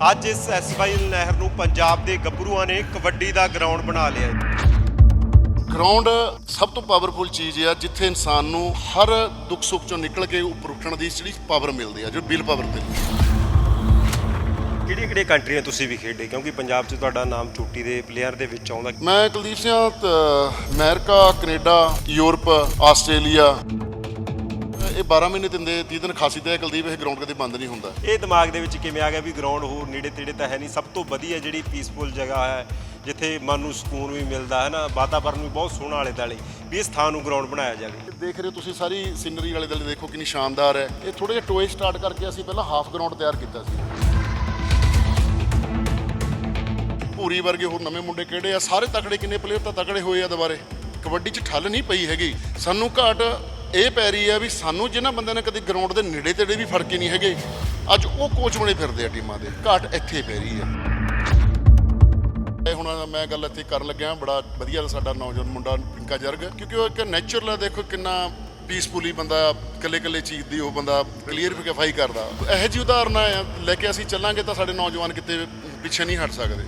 ਅੱਜ ਇਸ ਐਸਵਾਈਐਲ ਨਹਿਰ ਨੂੰ ਪੰਜਾਬ ਦੇ ਗੱਭਰੂਆਂ ਨੇ ਕਬੱਡੀ ਦਾ ਗਰਾਊਂਡ ਬਣਾ ਲਿਆ ਹੈ। ਗਰਾਊਂਡ ਸਭ ਤੋਂ ਪਾਵਰਫੁਲ ਚੀਜ਼ ਆ ਜਿੱਥੇ ਇਨਸਾਨ ਨੂੰ ਹਰ ਦੁੱਖ ਸੁੱਖ ਚੋਂ ਨਿਕਲ ਕੇ ਉੱਪਰ ਉੱਠਣ ਦੀ ਜਿਹੜੀ ਪਾਵਰ ਮਿਲਦੀ ਆ ਜੋ ਬਿਲ ਪਾਵਰ ਤੇ ਕਿਹੜੀਆਂ ਕਿਹੜੀਆਂ ਕੰਟਰੀਆਂ ਤੁਸੀਂ ਵੀ ਖੇਡੇ? ਕਿਉਂਕਿ ਪੰਜਾਬ 'ਚ ਤੁਹਾਡਾ ਨਾਮ ਚੋਟੀ ਦੇ ਪਲੇਅਰ ਦੇ ਵਿੱਚ ਆਉਂਦਾ। ਮੈਂ Kuldeep Singh America Canada Europe Australia ਇਹ 12 ਮਹੀਨੇ ਤਿੰਦੇ 30 ਦਿਨ ਖਾਸੀ ਤੇ ਹੈ ਕੁਲਦੀਪ ਇਹ ਗਰਾਊਂਡ ਕਦੇ ਬੰਦ ਨਹੀਂ ਹੁੰਦਾ। ਇਹ ਦਿਮਾਗ ਦੇ ਵਿੱਚ ਕਿਵੇਂ ਆ ਗਿਆ ਵੀ ਗਰਾਊਂਡ ਹੋਰ ਨੇੜੇ ਤੇੜੇ ਤਾਂ ਹੈ ਨਹੀਂ? ਸਭ ਤੋਂ ਵਧੀਆ ਜਿਹੜੀ ਪੀਸਫੁਲ ਜਗ੍ਹਾ ਹੈ ਜਿੱਥੇ ਮਨ ਨੂੰ ਸਕੂਨ ਵੀ ਮਿਲਦਾ ਹੈ ਨਾ ਵਾਤਾਵਰਨ ਵੀ ਬਹੁਤ ਸੋਹਣਾ ਆਲੇ ਦਾਲੇ ਵੀ ਇਸ ਥਾਂ ਨੂੰ ਗਰਾਊਂਡ ਬਣਾਇਆ ਜਾਵੇ। ਦੇਖ ਰਹੇ ਹੋ ਤੁਸੀਂ ਸਾਰੀ ਸੀਨਰੀ ਵਾਲੇ ਦੁਆਲੇ ਦੇਖੋ ਕਿੰਨੀ ਸ਼ਾਨਦਾਰ ਹੈ। ਇਹ ਥੋੜੇ ਜਿਹਾ ਟੋਏ ਸਟਾਰਟ ਕਰਕੇ ਅਸੀਂ ਪਹਿਲਾਂ ਹਾਫ ਗਰਾਊਂਡ ਤਿਆਰ ਕੀਤਾ ਸੀ। ਪੂਰੀ ਵਰਗੇ ਹੋਰ ਨਵੇਂ ਮੁੰਡੇ ਕਿਹੜੇ ਆ? ਸਾਰੇ ਤਕੜੇ ਕਿੰਨੇ ਪਲੇਅਰ ਤਾਂ ਤਕੜੇ ਹੋਏ ਆ ਦੁਬਾਰੇ। ਕਬੱਡੀ 'ਚ ਠੱਲ ਨਹੀਂ ਪਈ ਹੈਗੀ। ਸਾਨੂੰ ਘਾਟ ਇਹ ਪੈ ਰਹੀ ਆ ਵੀ ਸਾਨੂੰ ਜਿਹਨਾਂ ਬੰਦਿਆਂ ਨੇ ਕਦੀ ਗਰਾਊਂਡ ਦੇ ਨੇੜੇ ਤੇੜੇ ਵੀ ਫੜ ਕੇ ਨਹੀਂ ਹੈਗੇ ਅੱਜ ਉਹ ਕੋਚ ਬਣੇ ਫਿਰਦੇ ਆ ਟੀਮਾਂ ਦੇ ਘਾਟ ਇੱਥੇ ਪੈ ਰਹੀ ਆ। ਇਹ ਹੁਣ ਮੈਂ ਗੱਲ ਇੱਥੇ ਕਰਨ ਲੱਗਿਆ ਬੜਾ ਵਧੀਆ ਸਾਡਾ ਨੌਜਵਾਨ ਮੁੰਡਾ ਪਿੰਕਾ ਜਰਗ ਕਿਉਂਕਿ ਉਹ ਇੱਕ ਨੇਚਰਲ ਦੇਖੋ ਕਿੰਨਾ ਪੀਸਫੁਲੀ ਬੰਦਾ ਇਕੱਲੇ ਇਕੱਲੇ ਚੀਜ਼ ਦੀ ਉਹ ਬੰਦਾ ਕਲੀਅਰਿਫਾਈ ਕਰਦਾ। ਇਹੋ ਜਿਹੀ ਉਦਾਹਰਨਾਂ ਆ, ਲੈ ਕੇ ਅਸੀਂ ਚੱਲਾਂਗੇ ਤਾਂ ਸਾਡੇ ਨੌਜਵਾਨ ਕਿਤੇ ਪਿੱਛੇ ਨਹੀਂ ਹਟ ਸਕਦੇ।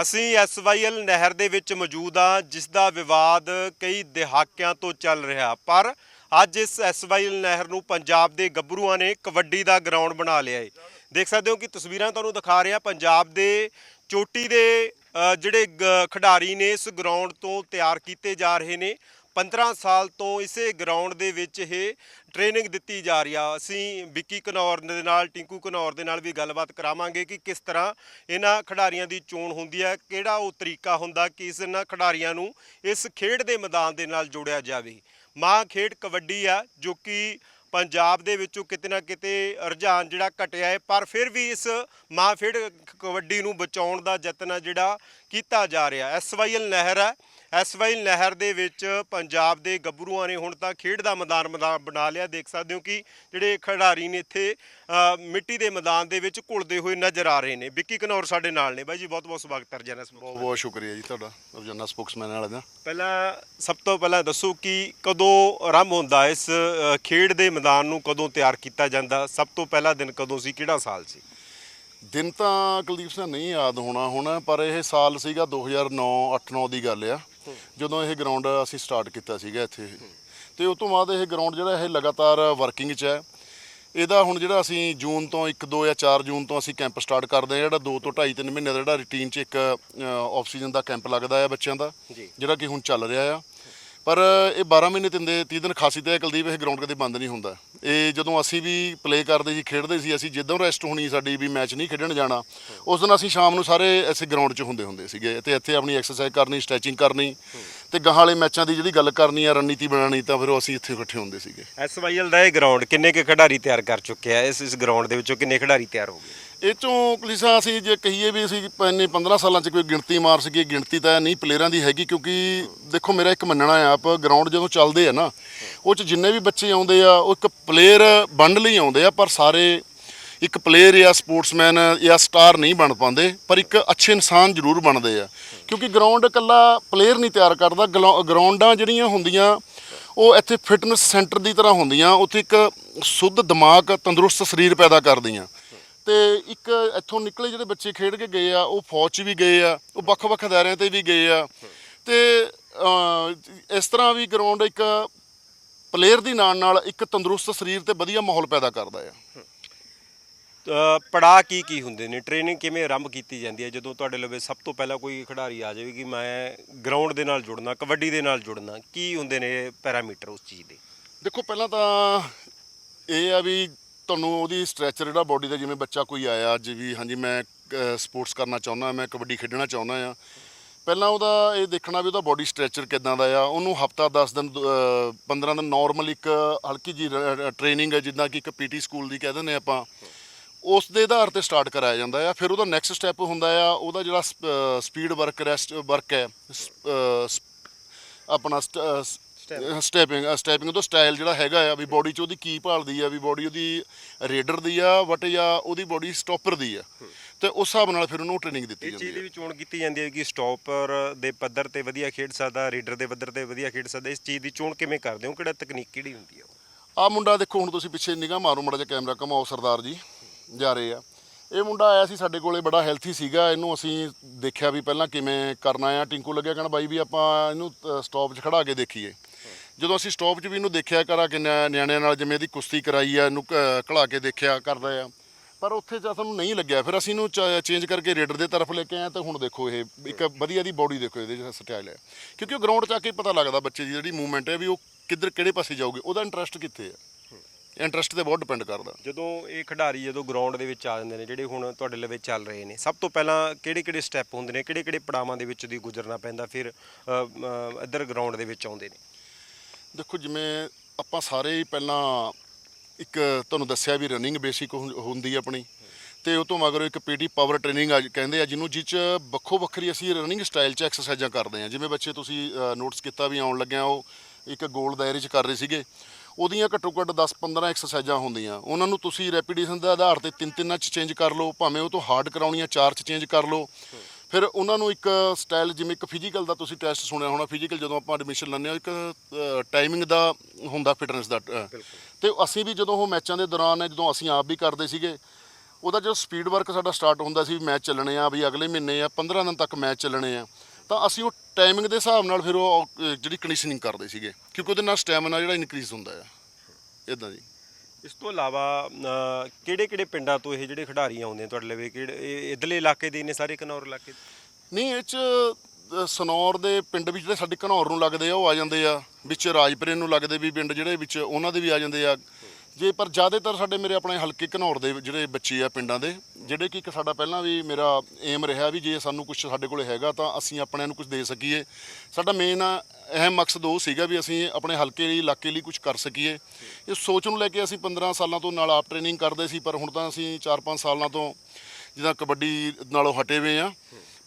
ਅਸੀਂ ਐਸਵਾਈਐਲ ਨਹਿਰ ਦੇ ਵਿੱਚ ਮੌਜੂਦ ਹਾਂ ਜਿਸ ਦਾ ਵਿਵਾਦ ਕਈ ਦਹਾਕਿਆਂ ਤੋਂ ਚੱਲ ਰਿਹਾ। ਪਰ ਅੱਜ ਇਸ ਐਸਵਾਈਐਲ ਨਹਿਰ ਨੂੰ ਪੰਜਾਬ ਦੇ ਗੱਭਰੂਆਂ ਨੇ ਕਬੱਡੀ ਦਾ ਗਰਾਊਂਡ ਬਣਾ ਲਿਆ ਹੈ ਦੇਖ ਸਕਦੇ ਹੋ ਕਿ ਤਸਵੀਰਾਂ ਤੁਹਾਨੂੰ ਦਿਖਾ ਰਿਹਾ, ਪੰਜਾਬ ਦੇ ਚੋਟੀ ਦੇ ਜਿਹੜੇ ਗ- ਖਿਡਾਰੀ ਨੇ ਇਸ ਗਰਾਊਂਡ ਤੋਂ ਤਿਆਰ ਕੀਤੇ ਜਾ ਰਹੇ ਨੇ। 15 ਸਾਲ ਤੋਂ ਇਸੇ ਗਰਾਊਂਡ ਦੇ ਵਿੱਚ ਇਹ ਟ੍ਰੇਨਿੰਗ ਦਿੱਤੀ ਜਾ ਰਹੀ ਆ। ਅਸੀਂ ਵਿੱਕੀ ਘਨੌਰ ਦੇ ਨਾਲ, ਟਿੰਕੂ ਘਨੌਰ ਦੇ ਨਾਲ ਵੀ ਗੱਲਬਾਤ ਕਰਾਵਾਂਗੇ ਕਿ ਕਿਸ ਤਰ੍ਹਾਂ ਇਹਨਾਂ ਖਿਡਾਰੀਆਂ ਦੀ ਚੋਣ ਹੁੰਦੀ ਹੈ, ਕਿਹੜਾ ਉਹ ਤਰੀਕਾ ਹੁੰਦਾ ਕਿ ਇਸ ਇਹਨਾਂ ਖਿਡਾਰੀਆਂ ਨੂੰ ਇਸ ਖੇਡ ਦੇ ਮੈਦਾਨ ਦੇ ਨਾਲ ਜੋੜਿਆ ਜਾਵੇ। ਮਾਂ ਖੇਡ ਕਬੱਡੀ ਆ, ਜੋ ਕਿ ਪੰਜਾਬ ਦੇ ਵਿੱਚੋਂ ਕਿਤੇ ਨਾ ਕਿਤੇ ਰੁਝਾਨ ਜਿਹੜਾ ਘਟਿਆ ਹੈ, ਪਰ ਫਿਰ ਵੀ ਇਸ ਮਾਂ ਖੇਡ ਕਬੱਡੀ ਨੂੰ ਬਚਾਉਣ ਦਾ ਯਤਨ ਜਿਹੜਾ ਕੀਤਾ ਜਾ ਰਿਹਾ। ਐਸਵਾਈਐਲ ਨਹਿਰ ਹੈ ਐਸਵਾਈਐਲ ਨਹਿਰ ਦੇ ਵਿੱਚ ਪੰਜਾਬ ਦੇ ਗੱਭਰੂਆਂ ਨੇ ਹੁਣ ਤਾਂ ਖੇਡ ਦਾ ਮੈਦਾਨ ਬਣਾ ਲਿਆ ਦੇਖ ਸਕਦੇ ਹੋ ਕਿ ਜਿਹੜੇ ਖਿਡਾਰੀ ਨੇ ਇੱਥੇ ਮਿੱਟੀ ਦੇ ਮੈਦਾਨ ਦੇ ਵਿੱਚ ਘੁਲਦੇ ਹੋਏ ਨਜ਼ਰ ਆ ਰਹੇ ਨੇ। ਵਿੱਕੀ ਘਨੌਰ ਸਾਡੇ ਨਾਲ ਨੇ। ਬਾਈ ਜੀ ਬਹੁਤ ਬਹੁਤ ਸਵਾਗਤ ਹੈ ਰਜਨਾ ਬਹੁਤ ਬਹੁਤ ਸ਼ੁਕਰੀਆ ਜੀ ਤੁਹਾਡਾ ਰੋਜ਼ਾਨਾ ਸਪੋਕਸਮੈਨ ਵਾਲਾ ਦਾ। ਪਹਿਲਾਂ ਸਭ ਤੋਂ ਪਹਿਲਾਂ ਦੱਸੋ ਕਿ ਕਦੋਂ ਆਰੰਭ ਹੁੰਦਾ ਇਸ ਖੇਡ ਦੇ ਮੈਦਾਨ ਨੂੰ ਕਦੋਂ ਤਿਆਰ ਕੀਤਾ ਜਾਂਦਾ? ਸਭ ਤੋਂ ਪਹਿਲਾ ਦਿਨ ਕਦੋਂ ਸੀ? ਕਿਹੜਾ ਸਾਲ ਸੀ? ਦਿਨ ਤਾਂ ਕੁਲਦੀਪ ਸਿੰਘ ਨਹੀਂ ਯਾਦ ਹੋਣਾ ਹੁਣ ਪਰ ਇਹ ਸਾਲ ਸੀਗਾ 2009 8-9 ਦੀ ਗੱਲ ਆ। ਜਦੋਂ ਇਹ ਗਰਾਊਂਡ ਅਸੀਂ ਸਟਾਰਟ ਕੀਤਾ ਸੀਗਾ ਇੱਥੇ ਤੇ ਉਸ ਤੋਂ ਬਾਅਦ ਇਹ ਗਰਾਊਂਡ ਜਿਹੜਾ ਇਹ ਲਗਾਤਾਰ ਵਰਕਿੰਗ 'ਚ ਹੈ ਇਹਦਾ ਹੁਣ ਜਿਹੜਾ ਅਸੀਂ ਜੂਨ ਤੋਂ 1 2 ਜਾਂ 4 ਜੂਨ ਤੋਂ ਅਸੀਂ ਕੈਂਪ ਸਟਾਰਟ ਕਰਦੇ ਹਾਂ ਜਿਹੜਾ 2 ਤੋਂ 2.5 3 ਮਹੀਨੇ ਦਾ ਜਿਹੜਾ ਰੂਟੀਨ 'ਚ ਇੱਕ ਆਫ ਸੀਜ਼ਨ ਦਾ ਕੈਂਪ ਲੱਗਦਾ ਆ ਬੱਚਿਆਂ ਦਾ। ਜਿਹੜਾ ਕਿ ਹੁਣ ਚੱਲ ਰਿਹਾ ਆ ਪਰ ਇਹ 12 ਮਹੀਨੇ ਤਿੰਦੇ 30 ਦਿਨ ਖਾਸੀ ਤੇ ਹੈ, ਕੁਲਦੀਪ, ਇਹ ਗਰਾਊਂਡ ਕਦੇ ਬੰਦ ਨਹੀਂ ਹੁੰਦਾ। ਇਹ ਜਦੋਂ ਅਸੀਂ ਵੀ ਪਲੇ ਕਰਦੇ ਸੀ, ਖੇਡਦੇ ਸੀ, ਅਸੀਂ ਜਿੱਦੋਂ ਰੈਸਟ ਹੋਣੀ ਸਾਡੀ ਵੀ ਮੈਚ ਨਹੀਂ ਖੇਡਣ ਜਾਣਾ, ਉਸ ਦਿਨ ਅਸੀਂ ਸ਼ਾਮ ਨੂੰ ਸਾਰੇ ਐਸੇ ਗਰਾਊਂਡ 'ਚ ਹੁੰਦੇ ਹੁੰਦੇ ਸੀਗੇ ਤੇ ਇੱਥੇ ਆਪਣੀ ਐਕਸਰਸਾਈਜ਼ ਕਰਨੀ ਸਟ੍ਰੈਚਿੰਗ ਕਰਨੀ ਤੇ ਗਾਹਾਂ ਵਾਲੇ ਮੈਚਾਂ ਦੀ ਜਿਹੜੀ ਗੱਲ ਕਰਨੀ ਆ, ਰਣਨੀਤੀ ਬਣਾਉਣੀ, ਤਾਂ ਫਿਰ ਉਹ ਅਸੀਂ ਇੱਥੇ ਇਕੱਠੇ ਹੁੰਦੇ ਸੀਗੇ। ਐਸਵਾਈਐਲ ਦਾ ਇਹ ਗਰਾਊਂਡ ਕਿੰਨੇ ਕੁ ਖਿਡਾਰੀ ਤਿਆਰ ਕਰ ਚੁੱਕਿਆ ਹੈ ਇਸ ਇਸ ਗਰਾਊਂਡ ਦੇ ਵਿੱਚੋਂ ਕਿੰਨੇ ਖਿਡਾਰੀ ਤਿਆਰ ਹੋ ਗਏ? ਇਹ ਚੋਂ ਪੁਲਿਸਾਂ ਅਸੀਂ ਜੇ ਕਹੀਏ ਵੀ ਅਸੀਂ ਪੈਨੇ 15 ਸਾਲਾਂ 'ਚ ਕੋਈ ਗਿਣਤੀ ਮਾਰ ਸਕੀਏ, ਗਿਣਤੀ ਤਾਂ ਨਹੀਂ ਪਲੇਅਰਾਂ ਦੀ ਹੈਗੀ ਕਿਉਂਕਿ ਦੇਖੋ ਮੇਰਾ ਇੱਕ ਮੰਨਣਾ ਆ, ਆਪ ਗਰਾਊਂਡ ਜਦੋਂ ਚੱਲਦੇ ਆ ਨਾ, ਉਹ 'ਚ ਜਿੰਨੇ ਵੀ ਬੱਚੇ ਆਉਂਦੇ ਆ, ਉਹ ਇੱਕ ਪਲੇਅਰ ਬਣਨ ਲਈ ਆਉਂਦੇ ਆ, ਪਰ ਸਾਰੇ ਇੱਕ ਪਲੇਅਰ ਜਾਂ ਸਪੋਰਟਸਮੈਨ ਜਾਂ ਸਟਾਰ ਨਹੀਂ ਬਣ ਪਾਉਂਦੇ, ਪਰ ਇੱਕ ਅੱਛੇ ਇਨਸਾਨ ਜ਼ਰੂਰ ਬਣਦੇ ਆ। ਕਿਉਂਕਿ ਗਰਾਊਂਡ ਇਕੱਲਾ ਪਲੇਅਰ ਨਹੀਂ ਤਿਆਰ ਕਰਦਾ, ਗਲੋ- ਗਰਾਊਂਡਾਂ ਜਿਹੜੀਆਂ ਹੁੰਦੀਆਂ, ਉਹ ਇੱਥੇ ਫਿਟਨੈਸ ਸੈਂਟਰ ਦੀ ਤਰ੍ਹਾਂ ਹੁੰਦੀਆਂ, ਉੱਥੇ ਇੱਕ ਸੁੱਧ ਦਿਮਾਗ, ਤੰਦਰੁਸਤ ਸਰੀਰ ਪੈਦਾ ਕਰਦੀਆਂ। ਤੇ ਇੱਕ ਇੱਥੋਂ ਨਿਕਲੇ ਜਿਹੜੇ ਬੱਚੇ ਖੇਡ ਕੇ ਗਏ ਆ ਉਹ ਫੌਜ 'ਚ ਵੀ ਗਏ ਆ ਉਹ ਵੱਖ-ਵੱਖ ਅਦਾਰਿਆਂ ਤੇ ਵੀ ਗਏ ਆ। ਤੇ ਇਸ ਤਰ੍ਹਾਂ ਵੀ ਗਰਾਊਂਡ ਇੱਕ ਪਲੇਅਰ ਦੀ ਨਾਲ ਨਾਲ ਇੱਕ ਤੰਦਰੁਸਤ ਸਰੀਰ ਤੇ ਵਧੀਆ ਮਾਹੌਲ ਪੈਦਾ ਕਰਦਾ ਆ। ਪੜਾ ਕੀ ਕੀ ਹੁੰਦੇ ਨੇ? ਟ੍ਰੇਨਿੰਗ ਕਿਵੇਂ ਆਰੰਭ ਕੀਤੀ ਜਾਂਦੀ ਹੈ? ਜਦੋਂ ਤੁਹਾਡੇ ਲਵੇ ਸਭ ਤੋਂ ਪਹਿਲਾਂ ਕੋਈ ਖਿਡਾਰੀ ਆ ਜਾਵੇ ਕਿ ਮੈਂ ਗਰਾਊਂਡ ਦੇ ਨਾਲ ਜੁੜਨਾ ਕਬੱਡੀ ਦੇ ਨਾਲ ਜੁੜਨਾ ਕੀ ਹੁੰਦੇ ਨੇ ਪੈਰਾਮੀਟਰ ਉਸ ਚੀਜ਼ ਦੇ? ਦੇਖੋ ਪਹਿਲਾਂ ਤਾਂ ਇਹ ਆ ਵੀ ਤੁਹਾਨੂੰ ਉਹਦੀ ਸਟ੍ਰੈਚਰ ਜਿਹੜਾ ਬੋਡੀ ਦਾ ਜਿਵੇਂ ਬੱਚਾ ਕੋਈ ਆਇਆ ਅੱਜ ਵੀ ਹਾਂਜੀ ਮੈਂ ਸਪੋਰਟਸ ਕਰਨਾ ਚਾਹੁੰਦਾ ਮੈਂ ਕਬੱਡੀ ਖੇਡਣਾ ਚਾਹੁੰਦਾ ਆ। ਪਹਿਲਾਂ ਉਹਦਾ ਇਹ ਦੇਖਣਾ ਵੀ ਉਹਦਾ ਬਾਡੀ ਸਟ੍ਰੈਚਰ ਕਿਦਾਂ ਦਾ ਆ। ਉਹਨੂੰ ਹਫਤਾ 10 ਦਿਨ ਅਹ, 15 ਦਿਨ ਨਾਰਮਲ ਇੱਕ ਹਲਕੀ ਜੀ ਟ੍ਰੇਨਿੰਗ ਹੈ ਜਿੱਦਾਂ ਕਿ ਇੱਕ ਪੀਟੀ ਸਕੂਲ ਦੀ ਕਹਿ ਦਿੰਦੇ ਆਪਾਂ। ਉਸ ਦੇ ਆਧਾਰ ਤੇ ਸਟਾਰਟ ਕਰਾਇਆ ਜਾਂਦਾ ਆ। ਫਿਰ ਉਹਦਾ ਨੈਕਸਟ ਸਟੈਪ ਹੁੰਦਾ ਆ ਉਹਦਾ ਜਿਹੜਾ ਸਪੀਡ ਵਰਕ ਰੈਸਟ ਵਰਕ ਹੈ ਸ- ਅਹ, ਆਪਣਾ ਸਟੈਪਿੰਗ ਸਟੈਪਿੰਗ ਤੋਂ ਸਟਾਈਲ ਜਿਹੜਾ ਹੈਗਾ ਆ ਵੀ ਬਾਡੀ 'ਚ ਉਹਦੀ ਕੀ ਭਾਲਦੀ ਆ ਵੀ ਬਾਡੀ ਉਹਦੀ ਰੇਡਰ ਦੀ ਆ ਵਟ ਜਾਂ ਉਹਦੀ ਬਾਡੀ ਸਟਾਪਰ ਦੀ ਆ। ਤੇ ਉਸ ਹਿਸਾਬ ਨਾਲ ਫਿਰ ਉਹਨੂੰ ਟ੍ਰੇਨਿੰਗ ਦਿੱਤੀ ਇਹ ਜਾਂਦੀ ਚੀਜ਼ ਹੈ ਦੀ ਵੀ ਚੋਣ ਕੀਤੀ ਜਾਂਦੀ ਹੈ ਕਿ ਸਟਾਪਰ ਦੇ ਪੱਧਰ ਤੇ ਵਧੀਆ ਖੇਡ ਸਕਦਾ ਰੀਡਰ ਦੇ ਪੱਧਰ ਤੇ ਵਧੀਆ ਖੇਡ ਸਕਦਾ ਇਸ ਚੀਜ਼ ਦੀ ਚੋਣ ਕਿਵੇਂ ਕਰਦੇ ਹੋ? ਕਿਹੜਾ ਤਕਨੀਕ ਕਿਹੜੀ ਹੁੰਦੀ ਹੈ ਆ ਮੁੰਡਾ ਦੇਖੋ ਹੁਣ ਤੁਸੀਂ ਪਿੱਛੇ ਨਿਗਾਹ ਮਾਰੋ ਮੜਾ ਜਿਹਾ ਕੈਮਰਾ ਘਮਾਓ ਸਰਦਾਰ ਜੀ ਜਾ ਰਹੇ ਆ। ਇਹ ਮੁੰਡਾ ਆਇਆ ਸੀ ਸਾਡੇ ਕੋਲੇ ਬੜਾ ਹੈਲਥੀ ਸੀਗਾ ਇਹਨੂੰ ਅਸੀਂ ਦੇਖਿਆ ਵੀ ਪਹਿਲਾਂ ਕਿਵੇਂ ਕਰਨਾ ਆ। ਟਿੰਕੂ ਲੱਗਿਆ ਕਹਿਣਾ ਬਾਈ ਵੀ ਆਪਾਂ ਇਹਨੂੰ ਸਟਾਪ 'ਚ ਖੜਾ ਕੇ ਦੇਖੀਏ। ਜਦੋਂ ਅਸੀਂ ਸਟਾਪ 'ਚ ਵੀ ਇਹਨੂੰ ਦੇਖਿਆ ਕਰਾ ਕਿ ਨਿਆ- ਨਿਆਣਿਆਂ ਨਾਲ ਜਿਵੇਂ ਇਹਦੀ ਕੁਸ਼ਤੀ ਕਰਾਈ ਆ, ਇਹਨੂੰ ਕ- ਘਲਾ ਕੇ ਦੇਖਿਆ ਕਰਦਾ ਆ। ਪਰ ਉੱਥੇ ਜਾਂ ਸਾਨੂੰ ਨਹੀਂ ਲੱਗਿਆ, ਫਿਰ ਅਸੀਂ ਇਹਨੂੰ ਚੇਂਜ ਕਰਕੇ ਰੇਡਰ ਦੇ ਤਰਫ ਲੈ ਕੇ ਆਏ ਤਾਂ ਹੁਣ ਦੇਖੋ ਇਹ ਇੱਕ ਵਧੀਆ ਦੀ ਬਾਡੀ ਦੇਖੋ ਇਹਦੇ ਜਿਹੜਾ ਸਟਾਈਲ ਹੈ। ਕਿਉਂਕਿ ਉਹ ਗਰਾਊਂਡ 'ਚ ਆ ਕੇ ਪਤਾ ਲੱਗਦਾ ਬੱਚੇ ਦੀ ਜਿਹੜੀ ਮੂਵਮੈਂਟ ਹੈ ਵੀ ਉਹ ਕਿੱਧਰ, ਕਿਹੜੇ ਪਾਸੇ ਜਾਊਗੀ, ਉਹਦਾ ਇੰਟਰਸਟ ਕਿੱਥੇ ਹੈ? ਇੰਟਰਸਟ ਤੇ ਬਹੁਤ ਡਿਪੈਂਡ ਕਰਦਾ। ਜਦੋਂ ਇਹ ਖਿਡਾਰੀ ਜਦੋਂ ਗਰਾਊਂਡ ਦੇ ਵਿੱਚ ਆ ਜਾਂਦੇ ਨੇ, ਜਿਹੜੇ ਹੁਣ ਤੁਹਾਡੇ ਲਵੇ ਚੱਲ ਰਹੇ ਨੇ, ਸਭ ਤੋਂ ਪਹਿਲਾਂ ਕਿਹੜੇ ਕਿਹੜੇ ਸਟੈਪ ਹੁੰਦੇ ਨੇ ਕਿਹੜੇ ਕਿਹੜੇ ਪੜਾਵਾਂ ਦੇ ਵਿੱਚ ਦੀ ਗੁਜ਼ਰਨਾ ਪੈਂਦਾ, ਫਿਰ ਇੱਧਰ ਗਰਾਊਂਡ ਦੇ ਵਿੱਚ ਆਉਂਦੇ ਨੇ? ਦੇਖੋ, ਜਿਵੇਂ ਆਪਾਂ ਸਾਰੇ ਹੀ ਪਹਿਲਾਂ ਇੱਕ ਤੁਹਾਨੂੰ ਦੱਸਿਆ ਵੀ ਰਨਿੰਗ ਬੇਸਿਕ ਹੁੰਦੀ ਆਪਣੀ। ਤੇ ਉਹ ਤੋਂ ਮਗਰੋਂ ਇੱਕ ਪੀਟੀ ਪਾਵਰ ਟ੍ਰੇਨਿੰਗ ਆ, ਕਹਿੰਦੇ ਆ, ਜਿਹਨੂੰ ਜਿਹ ਚ ਵੱਖੋ ਵੱਖਰੀ ਅਸੀਂ ਰਨਿੰਗ ਸਟਾਈਲ ਚ ਐਕਸਰਸਾਈਜ਼ਾਂ ਕਰਦੇ ਆ। ਜਿਵੇਂ ਬੱਚੇ ਤੁਸੀਂ ਨੋਟਸ ਕੀਤਾ ਵੀ ਆਉਣ ਲੱਗਿਆ, ਉਹ ਇੱਕ ਗੋਲ ਦਾਇਰੇ ਚ ਕਰ ਰਹੇ ਸੀਗੇ। ਉਹਦੀਆਂ ਘੱਟੋ ਘੱਟ 10-15 ਐਕਸਰਸਾਈਜ਼ਾਂ ਹੁੰਦੀਆਂ। ਉਹਨਾਂ ਨੂੰ ਤੁਸੀਂ ਰੈਪੀਟੇਸ਼ਨ ਦੇ ਆਧਾਰ ਤੇ ਤਿੰਨ ਤਿੰਨਾਂ ਚ ਚੇਂਜ ਕਰ ਲਓ। ਭਾਵੇਂ ਉਹ ਤੋਂ ਹਾਰਡ ਕਰਾਉਣੀਆਂ, ਚਾਰ ਚ ਚੇਂਜ ਕਰ ਲਓ। ਫਿਰ ਉਹਨਾਂ ਨੂੰ ਇੱਕ ਸਟਾਈਲ ਜਿਵੇਂ ਇੱਕ ਫਿਜ਼ੀਕਲ ਦਾ ਤੁਸੀਂ ਟੈਸਟ ਸੁਣਿਆ ਹੋਣਾ ਫਿਜ਼ੀਕਲ ਜਦੋਂ ਆਪਾਂ ਐਡਮਿਸ਼ਨ ਲੈਂਦੇ ਹਾਂ ਇੱਕ ਟਾਈਮਿੰਗ ਦਾ ਹੁੰਦਾ ਫਿਟਨੈਸ ਦਾ ਤੇ ਅਸੀਂ ਵੀ ਜਦੋਂ ਉਹ ਮੈਚਾਂ ਦੇ ਦੌਰਾਨ ਜਦੋਂ ਅਸੀਂ ਆਪ ਵੀ ਕਰਦੇ ਸੀਗੇ ਉਹਦਾ ਜਦੋਂ ਸਪੀਡ ਵਰਕ ਸਾਡਾ ਸਟਾਰਟ ਹੁੰਦਾ ਸੀ ਮੈਚ ਚੱਲਣੇ ਆ ਵੀ ਅਗਲੇ ਮਹੀਨੇ ਆ 15 ਦਿਨ ਤੱਕ ਮੈਚ ਚੱਲਣੇ ਆ ਤਾਂ ਅਸੀਂ ਉਹ ਟਾਈਮਿੰਗ ਦੇ ਹਿਸਾਬ ਨਾਲ ਫਿਰ ਉਹ ਜਿਹੜੀ ਕੰਡੀਸ਼ਨਿੰਗ ਕਰਦੇ ਸੀਗੇ ਕਿਉਂਕਿ ਉਹਦੇ ਨਾਲ ਸਟੈਮਿਨਾ ਜਿਹੜਾ ਇਨਕਰੀਜ਼ ਹੁੰਦਾ ਆ ਇਦਾਂ ਜੀ ਇਸ ਤੋਂ ਇਲਾਵਾ ਕਿਹੜੇ ਕਿਹੜੇ ਪਿੰਡਾਂ ਤੋਂ ਇਹ ਜਿਹੜੇ ਖਿਡਾਰੀ ਆਉਂਦੇ ਆ ਤੁਹਾਡੇ ਲਵੇ ਕਿਹੜੇ, ਇਹ ਇਧਰਲੇ ਇਲਾਕੇ ਦੇ ਨੇ ਸਾਰੇ, ਕਨੌਰ ਇਲਾਕੇ ਦੇ? ਨਹੀਂ, ਇਹ ਚ ਸਨੌਰ ਦੇ ਪਿੰਡ ਵਿੱਚ ਜਿਹੜੇ ਸਾਡੇ ਘਨੌਰ ਨੂੰ ਲੱਗਦੇ ਆ, ਉਹ ਆ ਜਾਂਦੇ ਆ। ਵਿੱਚ ਰਾਜਪੁਰੇ ਨੂੰ ਲੱਗਦੇ ਵੀ ਪਿੰਡ ਜਿਹੜੇ ਵਿੱਚ, ਉਹਨਾਂ ਦੇ ਵੀ ਆ ਜਾਂਦੇ ਆ। ਜੇ ਪਰ ਜ਼ਿਆਦਾਤਰ ਸਾਡੇ ਮੇਰੇ ਆਪਣੇ ਹਲਕੇ ਘਨੌਰ ਦੇ ਜਿਹੜੇ ਬੱਚੇ ਆ ਪਿੰਡਾਂ ਦੇ, ਜਿਹੜੇ ਕਿ ਇੱਕ ਸਾਡਾ ਪਹਿਲਾਂ ਵੀ ਮੇਰਾ ਏਮ ਰਿਹਾ ਵੀ ਜੇ ਸਾਨੂੰ ਕੁਝ ਸਾਡੇ ਕੋਲੇ ਹੈਗਾ ਤਾਂ ਅਸੀਂ ਆਪਣਿਆਂ ਨੂੰ ਕੁਝ ਦੇ ਸਕੀਏ। ਸਾਡਾ ਮੇਨ ਅਹਿਮ ਮਕਸਦ ਉਹ ਸੀਗਾ ਵੀ ਅਸੀਂ ਆਪਣੇ ਹਲਕੇ ਲਈ, ਇਲਾਕੇ ਲਈ ਕੁਝ ਕਰ ਸਕੀਏ। ਇਸ ਸੋਚ ਨੂੰ ਲੈ ਕੇ ਅਸੀਂ 15 ਸਾਲਾਂ ਤੋਂ ਨਾਲ ਆਪ ਟ੍ਰੇਨਿੰਗ ਕਰਦੇ ਸੀ, ਪਰ ਹੁਣ ਤਾਂ ਅਸੀਂ 4-5 ਸਾਲਾਂ ਤੋਂ ਜਿੱਦਾਂ ਕਬੱਡੀ ਨਾਲੋਂ ਹਟੇ ਹੋਏ ਆ।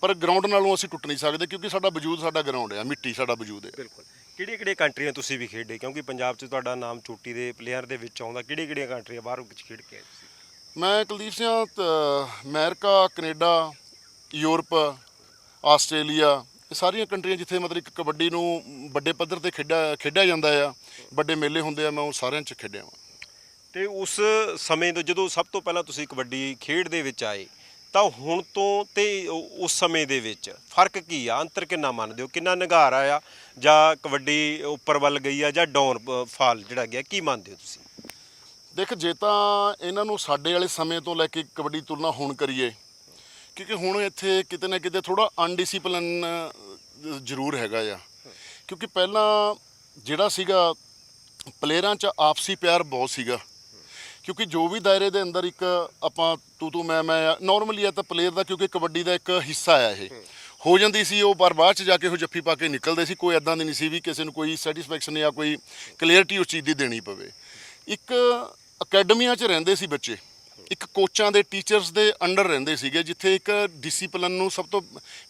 ਪਰ ਗਰਾਊਂਡ ਨਾਲੋਂ ਅਸੀਂ ਟੁੱਟ ਨਹੀਂ ਸਕਦੇ ਕਿਉਂਕਿ ਸਾਡਾ ਵਜੂਦ ਸਾਡਾ ਗਰਾਊਂਡ ਆ, ਮਿੱਟੀ ਸਾਡਾ ਵਜੂਦ ਹੈ ਬਿਲਕੁਲ। ਕਿਹੜੀਆਂ ਕਿਹੜੀਆਂ ਕੰਟਰੀਆਂ ਤੁਸੀਂ ਵੀ ਖੇਡੇ? ਕਿਉਂਕਿ ਪੰਜਾਬ 'ਚ ਤੁਹਾਡਾ ਨਾਮ ਚੋਟੀ ਦੇ ਪਲੇਅਰ ਦੇ ਵਿੱਚ ਆਉਂਦਾ ਕਿਹੜੀਆਂ ਕਿਹੜੀਆਂ ਕੰਟਰੀਆਂ ਬਾਹਰ ਵਿੱਚ ਖੇਡ ਕੇ ਆਏ ਤੁਸੀਂ? ਮੈਂ Kuldeep Singh America Canada Europe Australia ਇਹ ਸਾਰੀਆਂ ਕੰਟਰੀਆਂ ਜਿੱਥੇ ਮਤਲਬ ਇੱਕ ਕਬੱਡੀ ਨੂੰ ਵੱਡੇ ਪੱਧਰ ਤੇ ਖੇਡਿਆ ਖੇਡਿਆ ਜਾਂਦਾ ਆ ਵੱਡੇ ਮੇਲੇ ਹੁੰਦੇ ਆ ਮੈਂ ਉਹ ਸਾਰਿਆਂ 'ਚ ਖੇਡਿਆ ਵਾਂ। ਤੇ ਉਸ ਸਮੇਂ ਤੋਂ ਜਦੋਂ ਸਭ ਤੋਂ ਪਹਿਲਾਂ ਤੁਸੀਂ ਕਬੱਡੀ ਖੇਡ ਦੇ ਵਿੱਚ ਆਏ ਤਾਂ ਹੁਣ ਤੋਂ ਤੇ ਉਸ ਸਮੇਂ ਦੇ ਵਿੱਚ ਫ਼ਰਕ ਕੀ ਆ? ਅੰਤਰ ਕਿੰਨਾ ਮੰਨਦੇ ਹੋ? ਕਿੰਨਾ ਨਿਗਾਰ ਆ ਜਾਂ ਕਬੱਡੀ ਉੱਪਰ ਵੱਲ ਗਈ ਆ ਜਾਂ ਡਾਊਨ ਫਾਲ ਜਿਹੜਾ ਗਿਆ, ਕੀ ਮੰਨਦੇ ਹੋ ਤੁਸੀਂ? ਦੇਖ, ਜੇ ਤਾਂ ਇਹਨਾਂ ਨੂੰ ਸਾਡੇ ਵਾਲੇ ਸਮੇਂ ਤੋਂ ਲੈ ਕੇ ਕਬੱਡੀ ਤੁਲਨਾ ਹੁਣ ਕਰੀਏ, ਕਿਉਂਕਿ ਹੁਣ ਇੱਥੇ ਕਿਤੇ ਨਾ ਕਿਤੇ ਥੋੜਾ ਅਨਡਿਸਪਲਿਨ ਜ਼ਰੂਰ ਹੈਗਾ ਆ। ਕਿਉਂਕਿ ਪਹਿਲਾਂ ਜਿਹੜਾ ਸੀਗਾ, ਪਲੇਅਰਾਂ 'ਚ ਆਪਸੀ ਪਿਆਰ ਬਹੁਤ ਸੀਗਾ। ਕਿਉਂਕਿ ਜੋ ਵੀ ਦਾਇਰੇ ਦੇ ਅੰਦਰ ਇੱਕ ਆਪਾਂ ਤੂੰ ਤੂੰ ਮੈਂ ਮੈਂ ਨਾਰਮਲੀ ਆ ਤਾਂ ਪਲੇਅਰ ਦਾ ਕਿਉਂਕਿ ਕਬੱਡੀ ਦਾ ਇੱਕ ਹਿੱਸਾ ਆ ਇਹ। ਹੋ। ਜਾਂਦੀ ਸੀ ਉਹ ਪਰ ਬਾਅਦ ਚ ਜਾ ਕੇ ਉਹ ਜੱਫੀ ਪਾ ਕੇ ਨਿਕਲਦੇ ਸੀ ਕੋਈ ਐਦਾਂ ਦੀ ਨਹੀਂ ਸੀ ਵੀ ਕਿਸੇ ਨੂੰ ਕੋਈ ਸੈਟੀਸਫੈਕਸ਼ਨ ਜਾਂ ਕੋਈ ਕਲੀਅਰਿਟੀ ਉਸ ਚੀਜ਼ ਦੀ ਦੇਣੀ ਪਵੇ। ਇੱਕ ਅਕੈਡਮੀਆਂ 'ਚ ਰਹਿੰਦੇ ਸੀ ਬੱਚੇ ਇੱਕ ਕੋਚਾਂ ਦੇ ਟੀਚਰਸ ਦੇ ਅੰਡਰ ਰਹਿੰਦੇ ਸੀਗੇ ਜਿੱਥੇ ਇੱਕ ਡਿਸਪਲਿਨ ਨੂੰ ਸਭ ਤੋਂ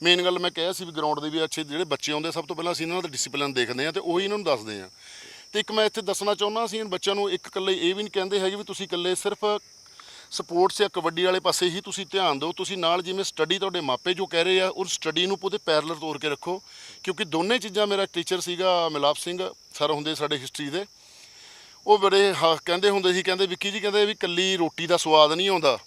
ਮੇਨ ਗੱਲ ਮੈਂ ਕਿਹਾ ਸੀ ਵੀ ਗਰਾਊਂਡ ਦੇ ਵੀ ਅੱਛੇ ਜਿਹੜੇ ਬੱਚੇ ਆਉਂਦੇ ਸਭ ਤੋਂ ਪਹਿਲਾਂ ਅਸੀਂ ਇਹਨਾਂ ਦਾ ਡਿਸਪਲਿਨ ਦੇਖਦੇ ਹਾਂ ਤੇ ਉਹੀ ਇਹਨਾਂ ਨੂੰ ਦੱਸਦੇ ਹਾਂ। ਤੇ ਇੱਕ ਮੈਂ ਇੱਥੇ ਦੱਸਣਾ ਚਾਹੁੰਦਾ ਸੀ ਬੱਚਿਆਂ ਨੂੰ ਇੱਕ ਇਕੱਲੇ ਇਹ ਵੀ ਨਹੀਂ ਕਹਿੰਦੇ ਹੈਗੇ ਵੀ ਤੁਸੀਂ ਇਕੱਲੇ ਸਿਰਫ ਸਪੋਰਟਸ ਜਾਂ ਕਬੱਡੀ ਵਾਲੇ ਪਾਸੇ ਹੀ ਤੁਸੀਂ ਧਿਆਨ ਦਿਓ। ਤੁਸੀਂ ਨਾਲ ਜਿਵੇਂ ਸਟੱਡੀ ਤੁਹਾਡੇ ਮਾਪੇ ਜੋ ਕਹਿ ਰਹੇ ਆ ਉਹ ਸਟੱਡੀ ਨੂੰ ਉਹਦੇ ਪੈਰਲਰ ਤੋਰ ਕੇ ਰੱਖੋ, ਕਿਉਂਕਿ ਦੋਨੇ ਚੀਜ਼ਾਂ ਮੇਰਾ ਟੀਚਰ ਸੀਗਾ, ਮਿਲਾਪ ਸਿੰਘ ਸਰ ਹੁੰਦੇ ਸਾਡੇ ਹਿਸਟਰੀ ਦੇ। ਉਹ ਬੜੇ ਹ- ਕਹਿੰਦੇ ਹੁੰਦੇ ਸੀ, ਕਹਿੰਦੇ ਵਿੱਕੀ ਜੀ, ਕਹਿੰਦੇ ਵੀ ਕੱਲੀ ਰੋਟੀ ਦਾ ਸਵਾਦ ਨਹੀਂ ਆਉਂਦਾ।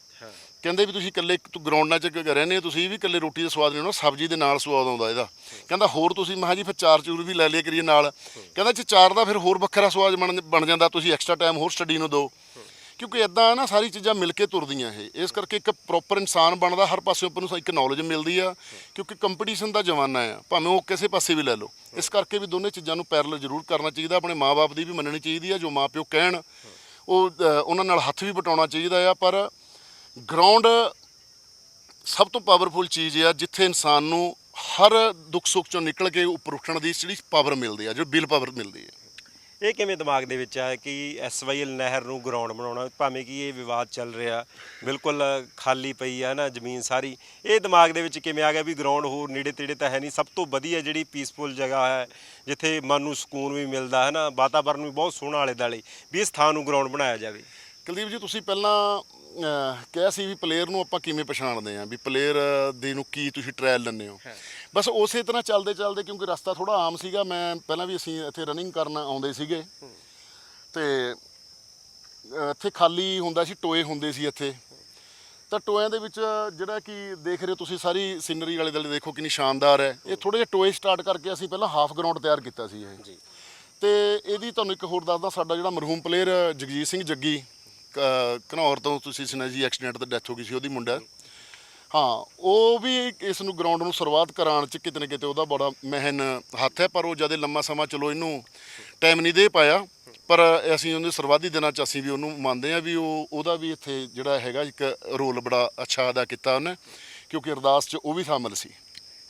ਕਹਿੰਦੇ ਵੀ ਤੁਸੀਂ ਇਕੱਲੇ ਤੂੰ ਗਰਾਊਂਡਾਂ 'ਚ ਰਹਿੰਦੇ ਹੋ, ਤੁਸੀਂ ਵੀ ਇਕੱਲੇ ਰੋਟੀ ਦਾ ਸਵਾਦ ਨਹੀਂ ਆਉਣਾ ਸਬਜ਼ੀ ਦੇ ਨਾਲ ਸਵਾਦ ਆਉਂਦਾ ਇਹਦਾ। ਕਹਿੰਦਾ ਹੋਰ ਤੁਸੀਂ, ਮੈਂ ਕਿਹਾ ਜੀ ਫਿਰ ਚਾਰ ਚੂਰ ਵੀ ਲੈ ਲਿਆ ਕਰੀਏ ਨਾਲ। ਕਹਿੰਦਾ ਜੇ ਚਾਰ ਦਾ ਫਿਰ ਹੋਰ ਵੱਖਰਾ ਸਵਾਦ ਬਣ ਬਣ ਜਾਂਦਾ, ਤੁਸੀਂ ਐਕਸਟਰਾ ਟਾਈਮ ਹੋਰ ਸਟੱਡੀ ਨੂੰ ਦਿਓ। ਕਿਉਂਕਿ ਇਦਾਂ ਨਾ ਸਾਰੀ ਚੀਜ਼ਾਂ ਮਿਲ ਕੇ ਤੁਰਦੀਆਂ ਇਹ। ਇਸ ਕਰਕੇ ਇੱਕ ਪ੍ਰੋਪਰ ਇਨਸਾਨ ਬਣਦਾ, ਹਰ ਪਾਸੇ ਉੱਪਰ ਨੂੰ ਇੱਕ ਨੌਲੇਜ ਮਿਲਦੀ ਆ, ਕਿਉਂਕਿ ਕੰਪੀਟੀਸ਼ਨ ਦਾ ਜ਼ਮਾਨਾ ਆ। ਭਾਵੇਂ ਉਹ ਕਿਸੇ ਪਾਸੇ ਵੀ ਲੈ ਲਓ। ਇਸ ਕਰਕੇ ਵੀ ਦੋਨੇ ਚੀਜ਼ਾਂ ਨੂੰ ਪੈਰਲਲ ਜ਼ਰੂਰ ਕਰਨਾ ਚਾਹੀਦਾ, ਆਪਣੇ ਮਾਪੇ ਦੀ ਵੀ ਮੰਨਣੀ ਚਾਹੀਦੀ ਆ, ਜੋ ਮਾਪਿਓ ਕਹਿਣ, ਉਹ ਉਹਨਾਂ ਨਾਲ ਹੱਥ ਵੀ ਵਟਾਉਣਾ ਚਾਹੀਦਾ ਆ, ਪਰ ਗਰਾਊਂਡ ਸਭ ਤੋਂ ਪਾਵਰਫੁਲ ਚੀਜ਼ ਆ ਜਿੱਥੇ ਇਨਸਾਨ ਨੂੰ ਹਰ ਦੁੱਖ ਸੁੱਖ ਚੋਂ ਨਿਕਲ ਕੇ ਉੱਪਰ ਉੱਠਣ ਦੀ ਜਿਹੜੀ ਪਾਵਰ ਮਿਲਦੀ ਆ ਜੋ ਬਿਲ ਪਾਵਰ ਮਿਲਦੀ ਆ। ਇਹ ਕਿਵੇਂ ਦਿਮਾਗ ਦੇ ਵਿੱਚ ਆ ਕਿ ਐਸਵਾਈਐਲ ਨਹਿਰ ਨੂੰ ਗਰਾਊਂਡ ਬਣਾਉਣਾ ਭਾਵੇਂ ਕਿ ਇਹ ਵਿਵਾਦ ਚੱਲ ਰਿਹਾ ਬਿਲਕੁਲ ਖਾਲੀ ਪਈ ਆ ਨਾ ਜ਼ਮੀਨ ਸਾਰੀ ਇਹ ਦਿਮਾਗ ਦੇ ਵਿੱਚ ਕਿਵੇਂ ਆ ਗਿਆ ਵੀ ਗਰਾਊਂਡ ਹੋਰ ਨੇੜੇ ਤੇੜੇ ਤਾਂ ਹੈ ਨਹੀਂ ਸਭ ਤੋਂ ਵਧੀਆ ਜਿਹੜੀ ਪੀਸਫੁਲ ਜਗ੍ਹਾ ਹੈ ਜਿੱਥੇ ਮਨ ਨੂੰ ਸਕੂਨ ਵੀ ਮਿਲਦਾ ਹੈ ਨਾ ਵਾਤਾਵਰਨ ਵੀ ਬਹੁਤ ਸੋਹਣਾ ਆਲੇ ਦਾਲੇ ਵੀ ਇਸ ਥਾਂ ਨੂੰ ਗਰਾਊਂਡ ਬਣਾਇਆ ਜਾਵੇ। ਕੁਲਦੀਪ ਜੀ ਤੁਸੀਂ ਪਹਿਲਾਂ ਕਿਹਾ ਸੀ ਵੀ ਪਲੇਅਰ ਨੂੰ ਆਪਾਂ ਕਿਵੇਂ ਪਛਾਣਦੇ ਆਂ ਵੀ ਪਲੇਅਰ ਦੇ ਨੂੰ ਕੀ ਤੁਸੀਂ ਟ੍ਰਾਇਲ ਲੈਂਦੇ ਹੋ। ਬਸ ਉਸੇ ਤਰ੍ਹਾਂ ਚੱਲਦੇ ਚੱਲਦੇ ਕਿਉਂਕਿ ਰਸਤਾ ਥੋੜਾ ਆਮ ਸੀਗਾ ਮੈਂ ਪਹਿਲਾਂ ਵੀ ਅਸੀਂ ਇੱਥੇ ਰਨਿੰਗ ਕਰਨ ਆਉਂਦੇ ਸੀਗੇ। ਤੇ ਇੱਥੇ ਖਾਲੀ ਹੁੰਦਾ ਸੀ ਟੋਏ ਹੁੰਦੇ ਸੀ ਇੱਥੇ। ਤਾਂ ਟੋਇਆਂ ਦੇ ਵਿੱਚ ਜਿਹੜਾ ਕਿ ਦੇਖ ਰਹੇ ਹੋ ਤੁਸੀਂ ਸਾਰੀ ਸੀਨਰੀ ਵਾਲੇ ਦੁਆਲੇ ਦੇਖੋ ਕਿੰਨੀ ਸ਼ਾਨਦਾਰ ਹੈ। ਇਹ ਥੋੜੇ ਜਿਹਾ ਟੋਏ ਸਟਾਰਟ ਕਰਕੇ ਅਸੀਂ ਪਹਿਲਾਂ ਹਾਫ ਗਰਾਊਂਡ ਤਿਆਰ ਕੀਤਾ ਸੀ ਇਹ। ਜੀ। ਤੇ ਇਹਦੀ ਤੁਹਾਨੂੰ ਇੱਕ ਹੋਰ ਦੱਸਦਾ ਸਾਡਾ ਜਿਹੜਾ ਮਰਹੂਮ ਪਲੇਅਰ ਜਗਜੀਤ ਸਿੰਘ ਜੱਗੀ ਘਨੌਰ ਤੋਂ ਤੁਸੀਂ ਸੁਣਿਆ ਜੀ ਐਕਸੀਡੈਂਟ ਤੇ ਡੈਥ ਹੋ ਗਈ ਸੀ ਉਹਦੀ ਮੁੰਡਾ। ਹਾਂ, ਉਹ ਵੀ ਇਸ ਨੂੰ ਗਰਾਊਂਡ ਨੂੰ ਸ਼ੁਰੂਆਤ ਕਰਾਉਣ ਚ ਕਿਤੇ ਨਾ ਕਿਤੇ ਉਹਦਾ ਬੜਾ ਮਹਿਨ ਹੱਥ ਹੈ, ਪਰ ਉਹ ਜਦੇ ਲੰਮਾ ਸਮਾਂ ਚਲੋ ਇਹਨੂੰ ਟਾਈਮ ਨਹੀਂ ਦੇ ਪਾਇਆ। ਪਰ ਅਸੀਂ ਉਹਦੇ ਸ਼ੁਰੂਆਤੀ ਦਿਨਾਂ ਚ ਅਸੀਂ ਵੀ ਉਹਨੂੰ ਮੰਨਦੇ ਆ ਵੀ ਉਹ, ਉਹਦਾ ਵੀ ਇੱਥੇ ਜਿਹੜਾ ਹੈਗਾ ਇੱਕ ਰੋਲ ਬੜਾ ਅੱਛਾ ਅਦਾ ਕੀਤਾ ਉਹਨੇ, ਕਿਉਂਕਿ ਅਰਦਾਸ ਚ ਉਹ ਵੀ ਸ਼ਾਮਲ ਸੀ।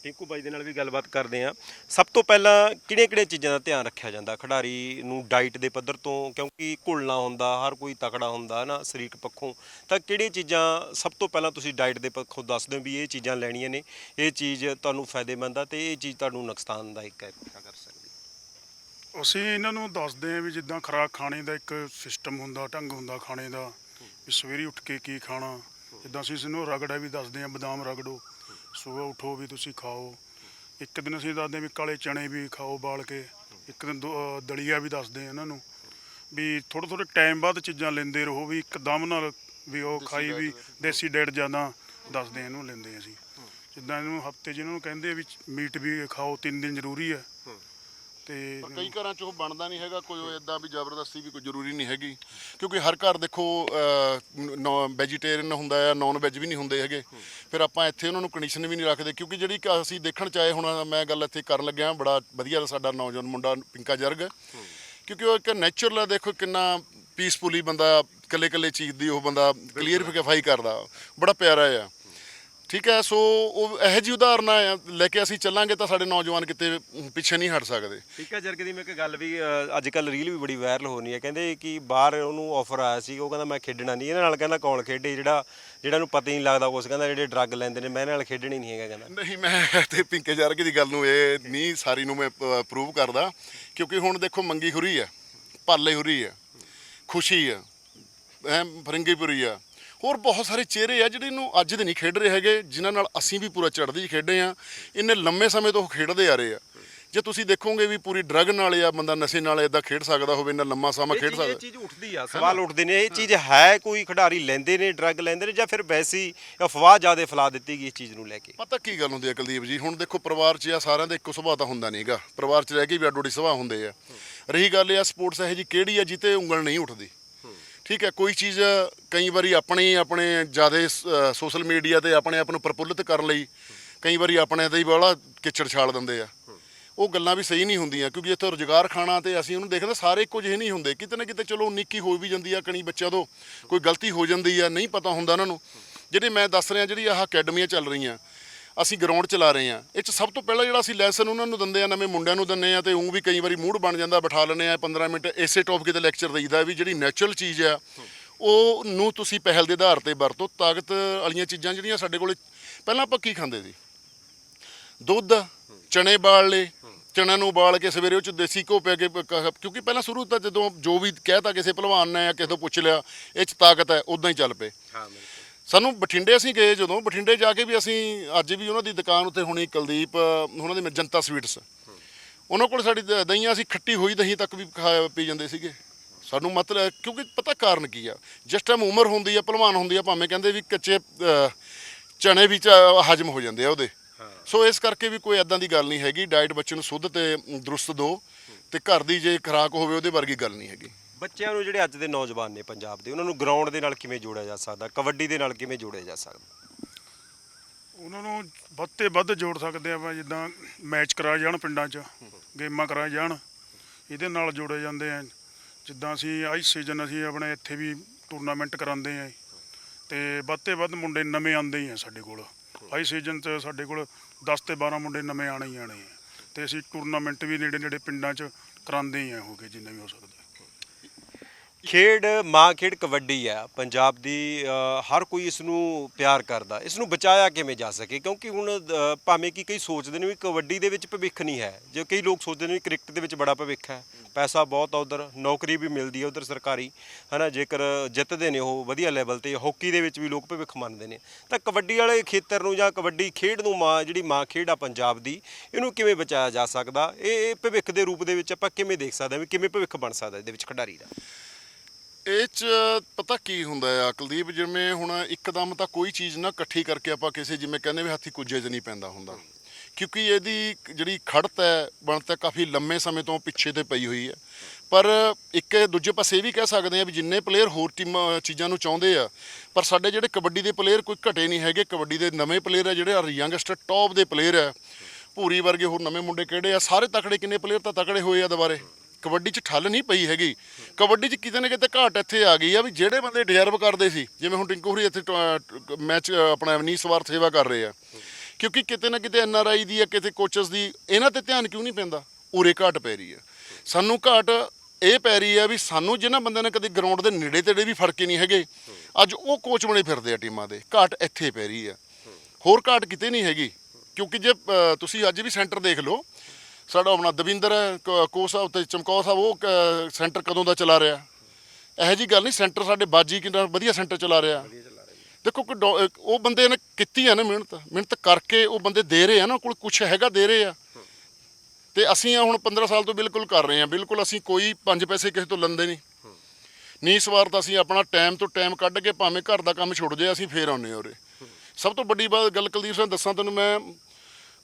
ਟਿੰਕੂ ਬਾਈ ਦੇ ਨਾਲ ਵੀ ਗੱਲਬਾਤ ਕਰਦੇ ਆ ਸਭ ਤੋਂ ਪਹਿਲਾਂ ਕਿਹੜੀਆਂ-ਕਿਹੜੀਆਂ ਚੀਜ਼ਾਂ ਦਾ ਧਿਆਨ ਰੱਖਿਆ ਜਾਂਦਾ? ਖਿਡਾਰੀ ਨੂੰ ਡਾਈਟ ਦੇ ਪੱਧਰ ਤੋਂ, ਕਿਉਂਕਿ ਘੁਲਣਾ ਹੁੰਦਾ, ਹਰ ਕੋਈ ਤਕੜਾ ਹੁੰਦਾ ਹੈ ਨਾ ਸਰੀਰਕ ਪੱਖੋਂ। ਤਾਂ ਕਿਹੜੀਆਂ ਚੀਜ਼ਾਂ ਸਭ ਤੋਂ ਪਹਿਲਾਂ ਤੁਸੀਂ ਡਾਈਟ ਦੇ ਪੱਖੋਂ ਦੱਸ ਦਿਓ ਵੀ ਇਹ ਚੀਜ਼ਾਂ ਲੈਣੀਆਂ ਨੇ, ਇਹ ਚੀਜ਼ ਤੁਹਾਨੂੰ ਫਾਇਦੇਮੰਦ ਆ ਤੇ ਇਹ ਚੀਜ਼ ਤੁਹਾਨੂੰ ਨੁਕਸਾਨਦਾਇਕ ਹੈ ਕਿਆ ਕਰ ਸਕਦੀ ਅਸੀਂ ਇਹਨਾਂ ਨੂੰ ਦੱਸਦੇ ਹਾਂ ਵੀ ਜਿੱਦਾਂ ਖੁਰਾਕ ਖਾਣੇ ਦਾ ਇੱਕ ਸਿਸਟਮ ਹੁੰਦਾ, ਢੰਗ ਹੁੰਦਾ ਖਾਣੇ ਦਾ, ਵੀ ਸਵੇਰੇ ਉੱਠ ਕੇ ਕੀ ਖਾਣਾ। ਜਿੱਦਾਂ ਅਸੀਂ ਇਹਨੂੰ ਰਗੜਾ ਵੀ ਦੱਸਦੇ ਹਾਂ, ਬਦਾਮ ਰਗੜੋ। ਸਵੇਰ ਉਠੋ ਵੀ ਤੁਸੀਂ ਖਾਓ। ਇੱਕ ਦਿਨ ਅਸੀਂ ਦੱਸਦੇ ਵੀ ਕਾਲੇ ਚਣੇ ਵੀ ਖਾਓ ਬਾਲ ਕੇ। ਇੱਕ ਦਿਨ ਦੋ- ਦਲੀਆ ਵੀ ਦੱਸਦੇ ਹਾਂ ਇਹਨਾਂ ਨੂੰ। ਵੀ ਥੋੜੇ ਥੋੜੇ ਟਾਈਮ ਬਾਅਦ ਚੀਜ਼ਾਂ ਲੈਂਦੇ ਰਹੋ ਵੀ ਇੱਕਦਮ ਨਾਲ ਵੀ ਉਹ ਖਾਈ ਵੀ ਦੇਸੀ ਡੇਟ ਜ਼ਿਆਦਾ ਦੱਸਦੇ ਇਹਨੂੰ ਲੈਂਦੇ ਅਸੀਂ। ਜਿੱਦਾਂ ਇਹਨੂੰ ਹਫ਼ਤੇ 'ਚ ਇਹਨਾਂ ਨੂੰ ਕਹਿੰਦੇ ਆ ਵੀ ਮੀਟ ਵੀ ਖਾਓ ਤਿੰਨ ਦਿਨ ਜ਼ਰੂਰੀ ਹੈ। ਤੇ ਪਰ ਕਈ ਘਰਾਂ 'ਚ ਉਹ ਬਣਦਾ ਨਹੀਂ ਹੈਗਾ ਕੋਈ ਇਦਾਂ ਵੀ ਜ਼ਬਰਦਸਤੀ ਵੀ ਕੋਈ ਜ਼ਰੂਰੀ ਨਹੀਂ ਹੈਗੀ। ਕਿਉਂਕਿ ਹਰ ਘਰ ਦੇਖੋ ਵੈਜੀਟੇਰੀਅਨ ਹੁੰਦਾ ਹੈ ਨੌਨ ਵੈਜ ਵੀ ਨਹੀਂ ਹੁੰਦੇ ਹੈਗੇ। ਫਿਰ ਆਪਾਂ ਇੱਥੇ ਉਹਨਾਂ ਨੂੰ ਕੰਡੀਸ਼ਨ ਵੀ ਨਹੀਂ ਰੱਖਦੇ ਕਿਉਂਕਿ ਜਿਹੜੀ ਅਸੀਂ ਦੇਖਣ ਚ ਆਏ ਹੁਣ ਮੈਂ ਗੱਲ ਇੱਥੇ ਕਰਨ ਲੱਗਿਆ ਬੜਾ ਵਧੀਆ ਸਾਡਾ ਨੌਜਵਾਨ ਮੁੰਡਾ ਪਿੰਕਾ ਜਰਗ। ਕਿਉਂਕਿ ਉਹ ਇੱਕ ਨੇਚਰਲ ਦੇਖੋ ਕਿੰਨਾ ਪੀਸਫੁਲੀ ਬੰਦਾ ਕੱਲੇ ਕੱਲੇ ਚੀਜ਼ ਦੀ ਉਹ ਬੰਦਾ ਕਲੀਅਰਿਫਾਈ ਕਰਦਾ। ਬੜਾ ਪਿਆਰਾ ਆ। ਠੀਕ ਹੈ ਸੋ ਉਹ ਇਹੋ ਜਿਹੀ ਉਦਾਹਰਨਾਂ ਆ ਲੈ ਕੇ ਅਸੀਂ ਚੱਲਾਂਗੇ ਤਾਂ ਸਾਡੇ ਨੌਜਵਾਨ ਕਿਤੇ ਪਿੱਛੇ ਨਹੀਂ ਹਟ ਸਕਦੇ। ਠੀਕ ਹੈ ਜਰਗ ਦੀ ਮੈਂ ਇੱਕ ਗੱਲ ਵੀ ਅੱਜ ਕੱਲ ਰੀਲ ਵੀ ਬੜੀ ਵਾਇਰਲ ਹੋਣੀ ਹੈ। ਕਹਿੰਦੇ ਕਿ ਬਾਹਰ ਉਹਨੂੰ ਆਫਰ ਆਇਆ ਸੀ ਉਹ ਕਹਿੰਦਾ ਮੈਂ ਖੇਡਣਾ ਨਹੀਂ। ਇਹਨਾਂ ਨਾਲ ਕਹਿੰਦਾ ਕੌਣ ਖੇਡੇ? ਜਿਹੜਾ ਜਿਹੜਾ ਨੂੰ ਪਤਾ ਹੀ ਨਹੀਂ ਲੱਗਦਾ ਕੁਛ। ਕਹਿੰਦਾ ਜਿਹੜੇ ਡਰੱਗ ਲੈਂਦੇ ਨੇ ਮੈਂ ਇਹਨਾਂ ਨਾਲ ਖੇਡਣੀ ਨਹੀਂ ਹੈਗਾ ਕਹਿੰਦਾ। ਨਹੀਂ ਮੈਂ ਤੇ ਪਿੰਕੇ ਜਾਰਗੇ ਦੀ ਗੱਲ ਨੂੰ ਇਹ ਨਹੀਂ ਸਾਰੀ ਨੂੰ ਮੈਂ ਪ੍ਰੂਵ ਕਰਦਾ। ਕਿਉਂਕਿ ਹੁਣ ਦੇਖੋ ਮੰਗੀ ਹੁਰੀ ਹੈ ਭਾਲੇ ਹੁਰੀ ਹੈ ਖੁਸ਼ੀ ਹੈ ਐ ਫਰੰਗੀਪੁਰੀ ਆ। ਹੋਰ ਬਹੁਤ ਸਾਰੇ ਚਿਹਰੇ ਆ ਜਿਹੜੇ ਨੂੰ ਅੱਜ ਦੇ ਨਹੀਂ ਖੇਡ ਰਹੇ ਹੈਗੇ ਜਿਨ੍ਹਾਂ ਨਾਲ ਅਸੀਂ ਵੀ ਪੂਰਾ ਚੜ੍ਹਦੀ 'ਚ ਖੇਡੇ ਆ। ਇੰਨੇ ਲੰਮੇ ਸਮੇਂ ਤੋਂ ਉਹ ਖੇਡਦੇ ਆ ਰਹੇ ਆ। ਜੇ ਤੁਸੀਂ ਦੇਖੋਗੇ ਵੀ ਪੂਰੀ ਡਰਗ ਨਾਲ ਜਾਂ ਬੰਦਾ ਨਸ਼ੇ ਨਾਲ ਇਦਾਂ ਖੇਡ ਸਕਦਾ ਹੋਵੇ ਇੰਨਾ ਲੰਮਾ ਸਮਾਂ ਖੇਡ ਚੀਜ਼- ਇਹ ਸਕਦਾ। ਚੀਜ਼ ਉੱਠਦੀ ਆ ਸਵਾਲ ਉੱਠਦੇ ਨੇ ਇਹ ਚੀਜ਼ ਹੈ ਕੋਈ ਖਿਡਾਰੀ ਲੈਂਦੇ ਨੇ ਡਰੱਗ ਲੈਂਦੇ ਨੇ ਜਾਂ ਫਿਰ ਵੈਸੀ ਅਫਵਾਹ ਜ਼ਿਆਦਾ ਫੈਲਾ ਦਿੱਤੀ ਗਈ ਇਸ ਚੀਜ਼ ਨੂੰ ਲੈ ਕੇ? ਪਤਾ ਕੀ ਗੱਲ ਹੁੰਦੀ ਹੈ ਕੁਲਦੀਪ ਜੀ ਹੁਣ ਦੇਖੋ ਪਰਿਵਾਰ 'ਚ ਆ ਸਾਰਿਆਂ ਦਾ ਇੱਕੋ ਸੁਭਾਅ ਤਾਂ ਹੁੰਦਾ ਨਹੀਂਗਾ ਪਰਿਵਾਰ 'ਚ ਰਹਿ ਕੇ ਵੀ ਅੱਡੋ ਅੱਡੀ ਸੁਭਾਅ ਹੁੰਦੇ ਆ। ਰਹੀ ਗੱਲ ਇਹ ਆ ਸਪੋਰਟਸ ਇਹ ਜੀ ਕਿਹੜੀ ਆ ਜਿੱਤੇ ਉਂਗਲ ਨਹੀਂ ਉੱਠਦੀ। ਠੀਕ ਹੈ, ਕੋਈ ਚੀਜ਼ ਕਈ ਵਾਰੀ ਆਪਣੇ ਆਪਣੇ ਜ਼ਿਆਦਾ ਸੋਸ਼ਲ ਮੀਡੀਆ ਤੇ ਆਪਣੇ ਆਪ ਨੂੰ ਪ੍ਰਫੁੱਲਿਤ ਕਰਨ ਲਈ ਕਈ ਵਾਰੀ ਆਪਣੇ ਤੇ ਹੀ ਬੜਾ ਕਿਚੜ ਛਾਲ ਦਿੰਦੇ ਆ। ਉਹ ਗੱਲਾਂ ਵੀ ਸਹੀ ਨਹੀਂ ਹੁੰਦੀਆਂ ਕਿਉਂਕਿ ਇੱਥੇ ਰੁਜ਼ਗਾਰ ਖਾਣਾ ਤੇ ਅਸੀਂ ਉਹਨੂੰ ਦੇਖਦੇ ਸਾਰੇ ਇੱਕੋ ਜਿਹੇ ਨਹੀਂ ਹੁੰਦੇ। ਕਿਤੇ ਨਾ ਕਿਤੇ ਚਲੋ ਨਿੱਕੀ ਹੋ ਵੀ ਜਾਂਦੀ ਆ, ਕਣੀ ਬੱਚਿਆਂ ਤੋਂ ਕੋਈ ਗਲਤੀ ਹੋ ਜਾਂਦੀ ਆ, ਨਹੀਂ ਪਤਾ ਹੁੰਦਾ ਉਹਨਾਂ ਨੂੰ। ਜਿਹੜੇ ਮੈਂ ਦੱਸ ਰਿਹਾ, ਜਿਹੜੀ ਆਹ ਅਕੈਡਮੀਆਂ ਚੱਲ ਰਹੀਆਂ ਅਸੀਂ ਗਰਾਊਂਡ ਚਲਾ ਰਹੇ ਆ ਇਹ ਚ ਸਭ ਤੋਂ ਪਹਿਲਾਂ ਜਿਹੜਾ ਅਸੀਂ ਲੈਸਨ ਉਹਨਾਂ ਨੂੰ ਦਿੰਦੇ ਆ ਨਵੇਂ ਮੁੰਡਿਆਂ ਨੂੰ ਦਿੰਦੇ ਆ ਤੇ ਉਹ ਵੀ ਕਈ ਵਾਰੀ ਮੂਡ ਬਣ ਜਾਂਦਾ, ਬਿਠਾ ਲੈਂਦੇ ਆ 15 ਮਿੰਟ ਇਸੇ ਟੌਪਿਕ ਤੇ ਲੈਕਚਰ ਦੇਈਦਾ ਵੀ ਜਿਹੜੀ ਨੈਚੁਰਲ ਚੀਜ਼ ਆ ਉਹ ਨੂੰ ਤੁਸੀਂ ਪਹਿਲ ਦੇ ਆਧਾਰ ਤੇ ਵਰਤੋ, ਤਾਕਤ ਵਾਲੀਆਂ ਚੀਜ਼ਾਂ ਜਿਹੜੀਆਂ ਸਾਡੇ ਕੋਲੇ, ਪਹਿਲਾਂ ਆਪਾਂ ਕੀ ਖਾਂਦੇ ਸੀ? ਦੁੱਧ ਚਣੇ ਬਾਲ ਲਏ ਚਣਿਆਂ ਨੂੰ ਉਬਾਲ ਕੇ ਸਵੇਰੇ ਉਹ ਚ ਦੇਸੀ ਘਿਓ ਪੈ ਕੇ ਕਿਉਂਕਿ ਪਹਿਲਾਂ ਸ਼ੁਰੂ ਤਾਂ ਜਦੋਂ ਜੋ ਵੀ ਕਹਿਤਾ ਕਿਸੇ ਭਲਵਾਨ ਨੇ ਜਾਂ ਕਿਸੇ ਤੋਂ ਪੁੱਛ ਲਿਆ, ਇਹ ਚ ਤਾਕਤ ਹੈ ਉਦਾਂ ਹੀ ਚੱਲ ਪਏ। ਹਾਂ ਸਾਨੂੰ ਬਠਿੰਡੇ ਅਸੀਂ ਗਏ ਜਦੋਂ ਬਠਿੰਡੇ ਜਾ ਕੇ ਵੀ ਅਸੀਂ ਅੱਜ ਵੀ ਉਹਨਾਂ ਦੀ ਦੁਕਾਨ ਉੱਤੇ ਹੁਣੀ ਕੁਲਦੀਪ ਉਹਨਾਂ ਦੀ ਜਨਤਾ ਸਵੀਟਸ ਉਹਨਾਂ ਕੋਲ ਸਾਡੀ ਦਹੀਂਆਂ ਅਸੀਂ ਖੱਟੀ ਹੋਈ ਦਹੀਂ ਤੱਕ ਵੀ ਖਾ ਪੀ ਜਾਂਦੇ ਸੀਗੇ। ਸਾਨੂੰ ਮਤਲਬ ਕਿਉਂਕਿ ਪਤਾ ਕਾਰਨ ਕੀ ਆ? ਜਿਸ ਟਾਈਮ ਉਮਰ ਹੁੰਦੀ ਆ ਭਲਵਾਨ ਹੁੰਦੀ ਆ ਭਾਵੇਂ ਕਹਿੰਦੇ ਵੀ ਕੱਚੇ ਚਣੇ ਵੀ ਹਜਮ ਹੋ ਜਾਂਦੇ ਆ ਉਹਦੇ। ਸੋ ਇਸ ਕਰਕੇ ਵੀ ਕੋਈ ਐਦਾਂ ਦੀ ਗੱਲ ਨਹੀਂ ਹੈਗੀ। ਡਾਈਟ ਬੱਚੇ ਨੂੰ ਸੁੱਧ ਤੇ ਦਰੁਸਤ ਦਿਓ ਤੇ ਘਰ ਦੀ ਜੇ ਖੁਰਾਕ ਹੋਵੇ ਉਹਦੇ ਵਰਗੀ ਗੱਲ ਨਹੀਂ ਹੈਗੀ। ਬੱਚਿਆਂ ਨੂੰ ਜਿਹੜੇ ਅੱਜ ਦੇ ਨੌਜਵਾਨ ਨੇ ਪੰਜਾਬ ਦੇ, ਉਹਨਾਂ ਨੂੰ ਗਰਾਊਂਡ ਦੇ ਨਾਲ ਕਿਵੇਂ ਜੋੜਿਆ ਜਾ ਸਕਦਾ? ਕਬੱਡੀ ਦੇ ਨਾਲ ਕਿਵੇਂ ਜੋੜਿਆ ਜਾ ਸਕਦਾ? ਉਹਨਾਂ ਨੂੰ ਵੱਧ ਤੇ ਵੱਧ ਜੋੜ ਸਕਦੇ ਆਪਾਂ, ਜਿੱਦਾਂ ਮੈਚ ਕਰਾਏ ਜਾਣ ਪਿੰਡਾਂ 'ਚ, ਗੇਮਾਂ ਕਰਾਏ ਜਾਣ, ਇਹਦੇ ਨਾਲ ਜੋੜੇ ਜਾਂਦੇ ਆ। ਜਿੱਦਾਂ ਅਸੀਂ ਆਈ ਸੀਜ਼ਨ ਅਸੀਂ ਆਪਣੇ ਇੱਥੇ ਵੀ ਟੂਰਨਾਮੈਂਟ ਕਰਾਉਂਦੇ ਆ। ਤੇ ਵੱਧ ਤੇ ਵੱਧ ਮੁੰਡੇ ਨਵੇਂ ਆਉਂਦੇ ਹੀ ਆ ਸਾਡੇ ਕੋਲ। ਆਈ ਸੀਜ਼ਨ 'ਚ ਸਾਡੇ ਕੋਲ 10 ਤੇ 12 ਮੁੰਡੇ ਨਵੇਂ ਆਣੇ ਹੀ ਆਣੇ ਆ। ਤੇ ਅਸੀਂ ਟੂਰਨਾਮੈਂਟ ਵੀ ਨੇੜੇ ਨੇੜੇ ਪਿੰਡਾਂ 'ਚ ਕਰਾਉਂਦੇ ਹੀ ਆ, ਹੋ ਕੇ ਜਿੰਨੇ ਵੀ ਹੋ ਸਕਦਾ ਖੇਡ ਮਾਂ ਖੇਡ ਕਬੱਡੀ ਆ ਪੰਜਾਬ ਦੀ ਅ, ਹਰ ਕੋਈ ਇਸ ਨੂੰ ਪਿਆਰ ਕਰਦਾ। ਇਸ ਨੂੰ ਬਚਾਇਆ ਕਿਵੇਂ ਜਾ ਸਕੇ? ਕਿਉਂਕਿ ਹੁਣ ਅ, ਭਾਵੇਂ ਕਿ ਕਈ ਸੋਚਦੇ ਨੇ ਵੀ ਕਬੱਡੀ ਦੇ ਵਿੱਚ ਭਵਿੱਖ ਨਹੀਂ ਹੈ। ਜੇ ਕਈ ਲੋਕ ਸੋਚਦੇ ਨੇ ਵੀ ਕ੍ਰਿਕਟ ਦੇ ਵਿੱਚ ਬੜਾ ਭਵਿੱਖ ਹੈ। ਪੈਸਾ ਬਹੁਤ ਆ ਉਧਰ ਨੌਕਰੀ ਵੀ ਮਿਲਦੀ ਹੈ ਉਧਰ ਸਰਕਾਰੀ। ਹਨਾ ਜੇਕਰ ਜਿੱਤਦੇ ਨੇ ਉਹ ਵਧੀਆ ਲੈਵਲ ਤੇ ਹਾਕੀ ਦੇ ਵਿੱਚ ਵੀ ਲੋਕ ਭਵਿੱਖ ਮੰਨਦੇ ਨੇ। ਤਾਂ ਕਬੱਡੀ ਵਾਲੇ ਖੇਤਰ ਨੂੰ ਜਾਂ ਕਬੱਡੀ ਖੇਡ ਨੂੰ ਮਾਂ ਜਿਹੜੀ ਮਾਂ ਖੇਡ ਆ ਪੰਜਾਬ ਦੀ ਇਹਨੂੰ ਕਿਵੇਂ ਬਚਾਇਆ ਜਾ ਸਕਦਾ? ਇਹ ਇਹ ਭਵਿੱਖ ਦੇ ਰੂਪ ਦੇ ਵਿੱਚ ਆਪਾਂ ਕਿਵੇਂ ਦੇਖ ਸਕਦੇ ਹਾਂ ਵੀ ਕਿਵੇਂ ਭਵਿੱਖ ਬਣ ਸਕਦਾ ਇਹਦੇ ਵਿੱਚ ਖਿਡਾਰੀ ਦਾ? ਇਹ ਚ ਪਤਾ ਕੀ ਹੁੰਦਾ ਆ, ਕੁਲਦੀਪ, ਜਿਵੇਂ ਹੁਣ ਇੱਕਦਮ ਤਾਂ ਕੋਈ ਚੀਜ਼ ਨਾ ਇਕੱਠੀ ਕਰਕੇ ਆਪਾਂ ਕਿਸੇ, ਜਿਵੇਂ ਕਹਿੰਦੇ ਵੀ ਹੱਥੀ ਕੁੱਜੇ 'ਚ ਨਹੀਂ ਪੈਂਦਾ ਹੁੰਦਾ। ਕਿਉਂਕਿ ਇਹਦੀ ਜਿਹੜੀ ਖੜਤ ਹੈ, ਬਣਤ ਹੈ ਕਾਫੀ ਲੰਮੇ ਸਮੇਂ ਤੋਂ ਪਿੱਛੇ ਤੇ ਪਈ ਹੋਈ ਹੈ। ਪਰ ਇੱਕ ਦੂਜੇ ਪਾਸੇ ਇਹ ਵੀ ਕਹਿ ਸਕਦੇ ਆ ਵੀ ਜਿੰਨੇ ਪਲੇਅਰ ਹੋਰ ਟੀਮਾਂ ਚੀਜ਼ਾਂ ਨੂੰ ਚਾਹੁੰਦੇ ਆ, ਪਰ ਸਾਡੇ ਜਿਹੜੇ ਕਬੱਡੀ ਦੇ ਪਲੇਅਰ ਕੋਈ ਘਟੇ ਨਹੀਂ ਹੈਗੇ। ਕਬੱਡੀ ਦੇ ਨਵੇਂ ਪਲੇਅਰ ਆ ਜਿਹੜੇ ਯੰਗਸਟਰ ਟੌਪ ਦੇ ਪਲੇਅਰ ਆ। ਭੂਰੀ ਵਰਗੇ ਹੋਰ ਨਵੇਂ ਮੁੰਡੇ ਕਿਹੜੇ ਆ? ਸਾਰੇ ਤਕੜੇ ਕਿੰਨੇ ਪਲੇਅਰ ਤਾਂ ਤਕੜੇ ਹੋਏ ਆ ਦੁਬਾਰੇ? ਕਬੱਡੀ 'ਚ ਠੱਲ ਨਹੀਂ ਪਈ ਹੈਗੀ। ਕਬੱਡੀ 'ਚ ਕਿਤੇ ਨਾ ਕਿਤੇ ਘਾਟ ਇੱਥੇ ਆ ਗਈ ਆ ਵੀ ਜਿਹੜੇ ਬੰਦੇ ਡਿਜ਼ਰਵ ਕਰਦੇ ਸੀ, ਜਿਵੇਂ ਹੁਣ ਟਿੰਕੂ ਹੋਰੀ ਇੱਥੇ ਮੈਚ ਆਪਣਾ ਅਵਨੀਸ਼ ਵਾਰ ਸੇਵਾ ਕਰ ਰਹੇ ਆ। ਕਿਉਂਕਿ ਕਿਤੇ ਨਾ ਕਿਤੇ ਐਨਆਰਆਈ ਦੀ ਆ, ਕਿਤੇ ਕੋਚਸ ਦੀ, ਇਹਨਾਂ ਤੇ ਧਿਆਨ ਕਿਉਂ ਨਹੀਂ ਪੈਂਦਾ? ਉਰੇ ਘਾਟ ਪੈ ਰਹੀ ਆ। ਸਾਨੂੰ ਘਾਟ ਇਹ ਪੈ ਰਹੀ ਆ ਵੀ ਸਾਨੂੰ ਜਿਹਨਾਂ ਬੰਦਿਆਂ ਨੇ ਕਦੇ ਗਰਾਊਂਡ ਦੇ ਨੇੜੇ ਤੇੜੇ ਵੀ ਫੜਕੇ ਨਹੀਂ ਹੈਗੇ, ਅੱਜ ਉਹ ਕੋਚ ਬਣੇ ਫਿਰਦੇ ਆ ਟੀਮਾਂ ਦੇ। ਘਾਟ ਇੱਥੇ ਪੈ ਰਹੀ ਆ। ਹੋਰ ਘਾਟ ਕਿਤੇ ਨਹੀਂ ਹੈਗੀ। ਕਿਉਂਕਿ ਜੇ ਤੁਸੀਂ ਅੱਜ ਵੀ ਸੈਂਟਰ ਦੇਖ ਲਓ ਸਾਡਾ ਆਪਣਾ ਦਵਿੰਦਰ ਕ- ਸਾਹਿਬ ਤੇ ਚਮਕੌਰ ਸਾਹਿਬ ਉਹ ਸੈਂਟਰ ਕਦੋਂ ਦਾ ਚਲਾ ਰਿਹਾ? ਇਹੋ ਜੀ ਗੱਲ ਨਹੀਂ ਸੈਂਟਰ ਸਾਡੇ ਬਾਜੀ ਕਿੰਨਾ ਵਧੀਆ ਸੈਂਟਰ ਚਲਾ ਰਿਹਾ। ਦੇਖੋ ਕਿ ਉਹ ਬੰਦੇ ਨੇ ਕੀਤੀ ਆ ਨਾ ਮਿਹਨਤ ਮਿਹਨਤ ਕਰਕੇ ਉਹ ਬੰਦੇ ਦੇ ਰਹੇ ਆ ਨਾ ਕੋਲ ਕੁਝ ਹੈਗਾ ਦੇ ਰਹੇ ਆ। ਤੇ ਅਸੀਂ ਆ ਹੁਣ 15 ਸਾਲ ਤੋਂ ਬਿਲਕੁਲ ਕਰ ਰਹੇ ਆ ਬਿਲਕੁਲ ਅਸੀਂ ਕੋਈ 5 ਪੈਸੇ ਕਿਸੇ ਤੋਂ ਲੰਦੇ ਨਹੀਂ। ਨਹੀਂ ਇਸ ਵਾਰ ਤਾਂ ਅਸੀਂ ਆਪਣਾ ਟਾਈਮ ਤੋਂ ਟਾਈਮ ਕੱਢ ਕੇ ਭਾਵੇਂ ਘਰ ਦਾ ਕੰਮ ਛੁੱਟ ਜਾਏ ਅਸੀਂ ਫੇਰ ਆਉਂਦੇ ਹਾਂ ਉਰੇ। ਸਭ ਤੋਂ ਵੱਡੀ ਗੱਲ ਕੁਲਦੀਪ ਸਿੰਘ ਦੱਸਾਂ ਤੈਨੂੰ ਮੈਂ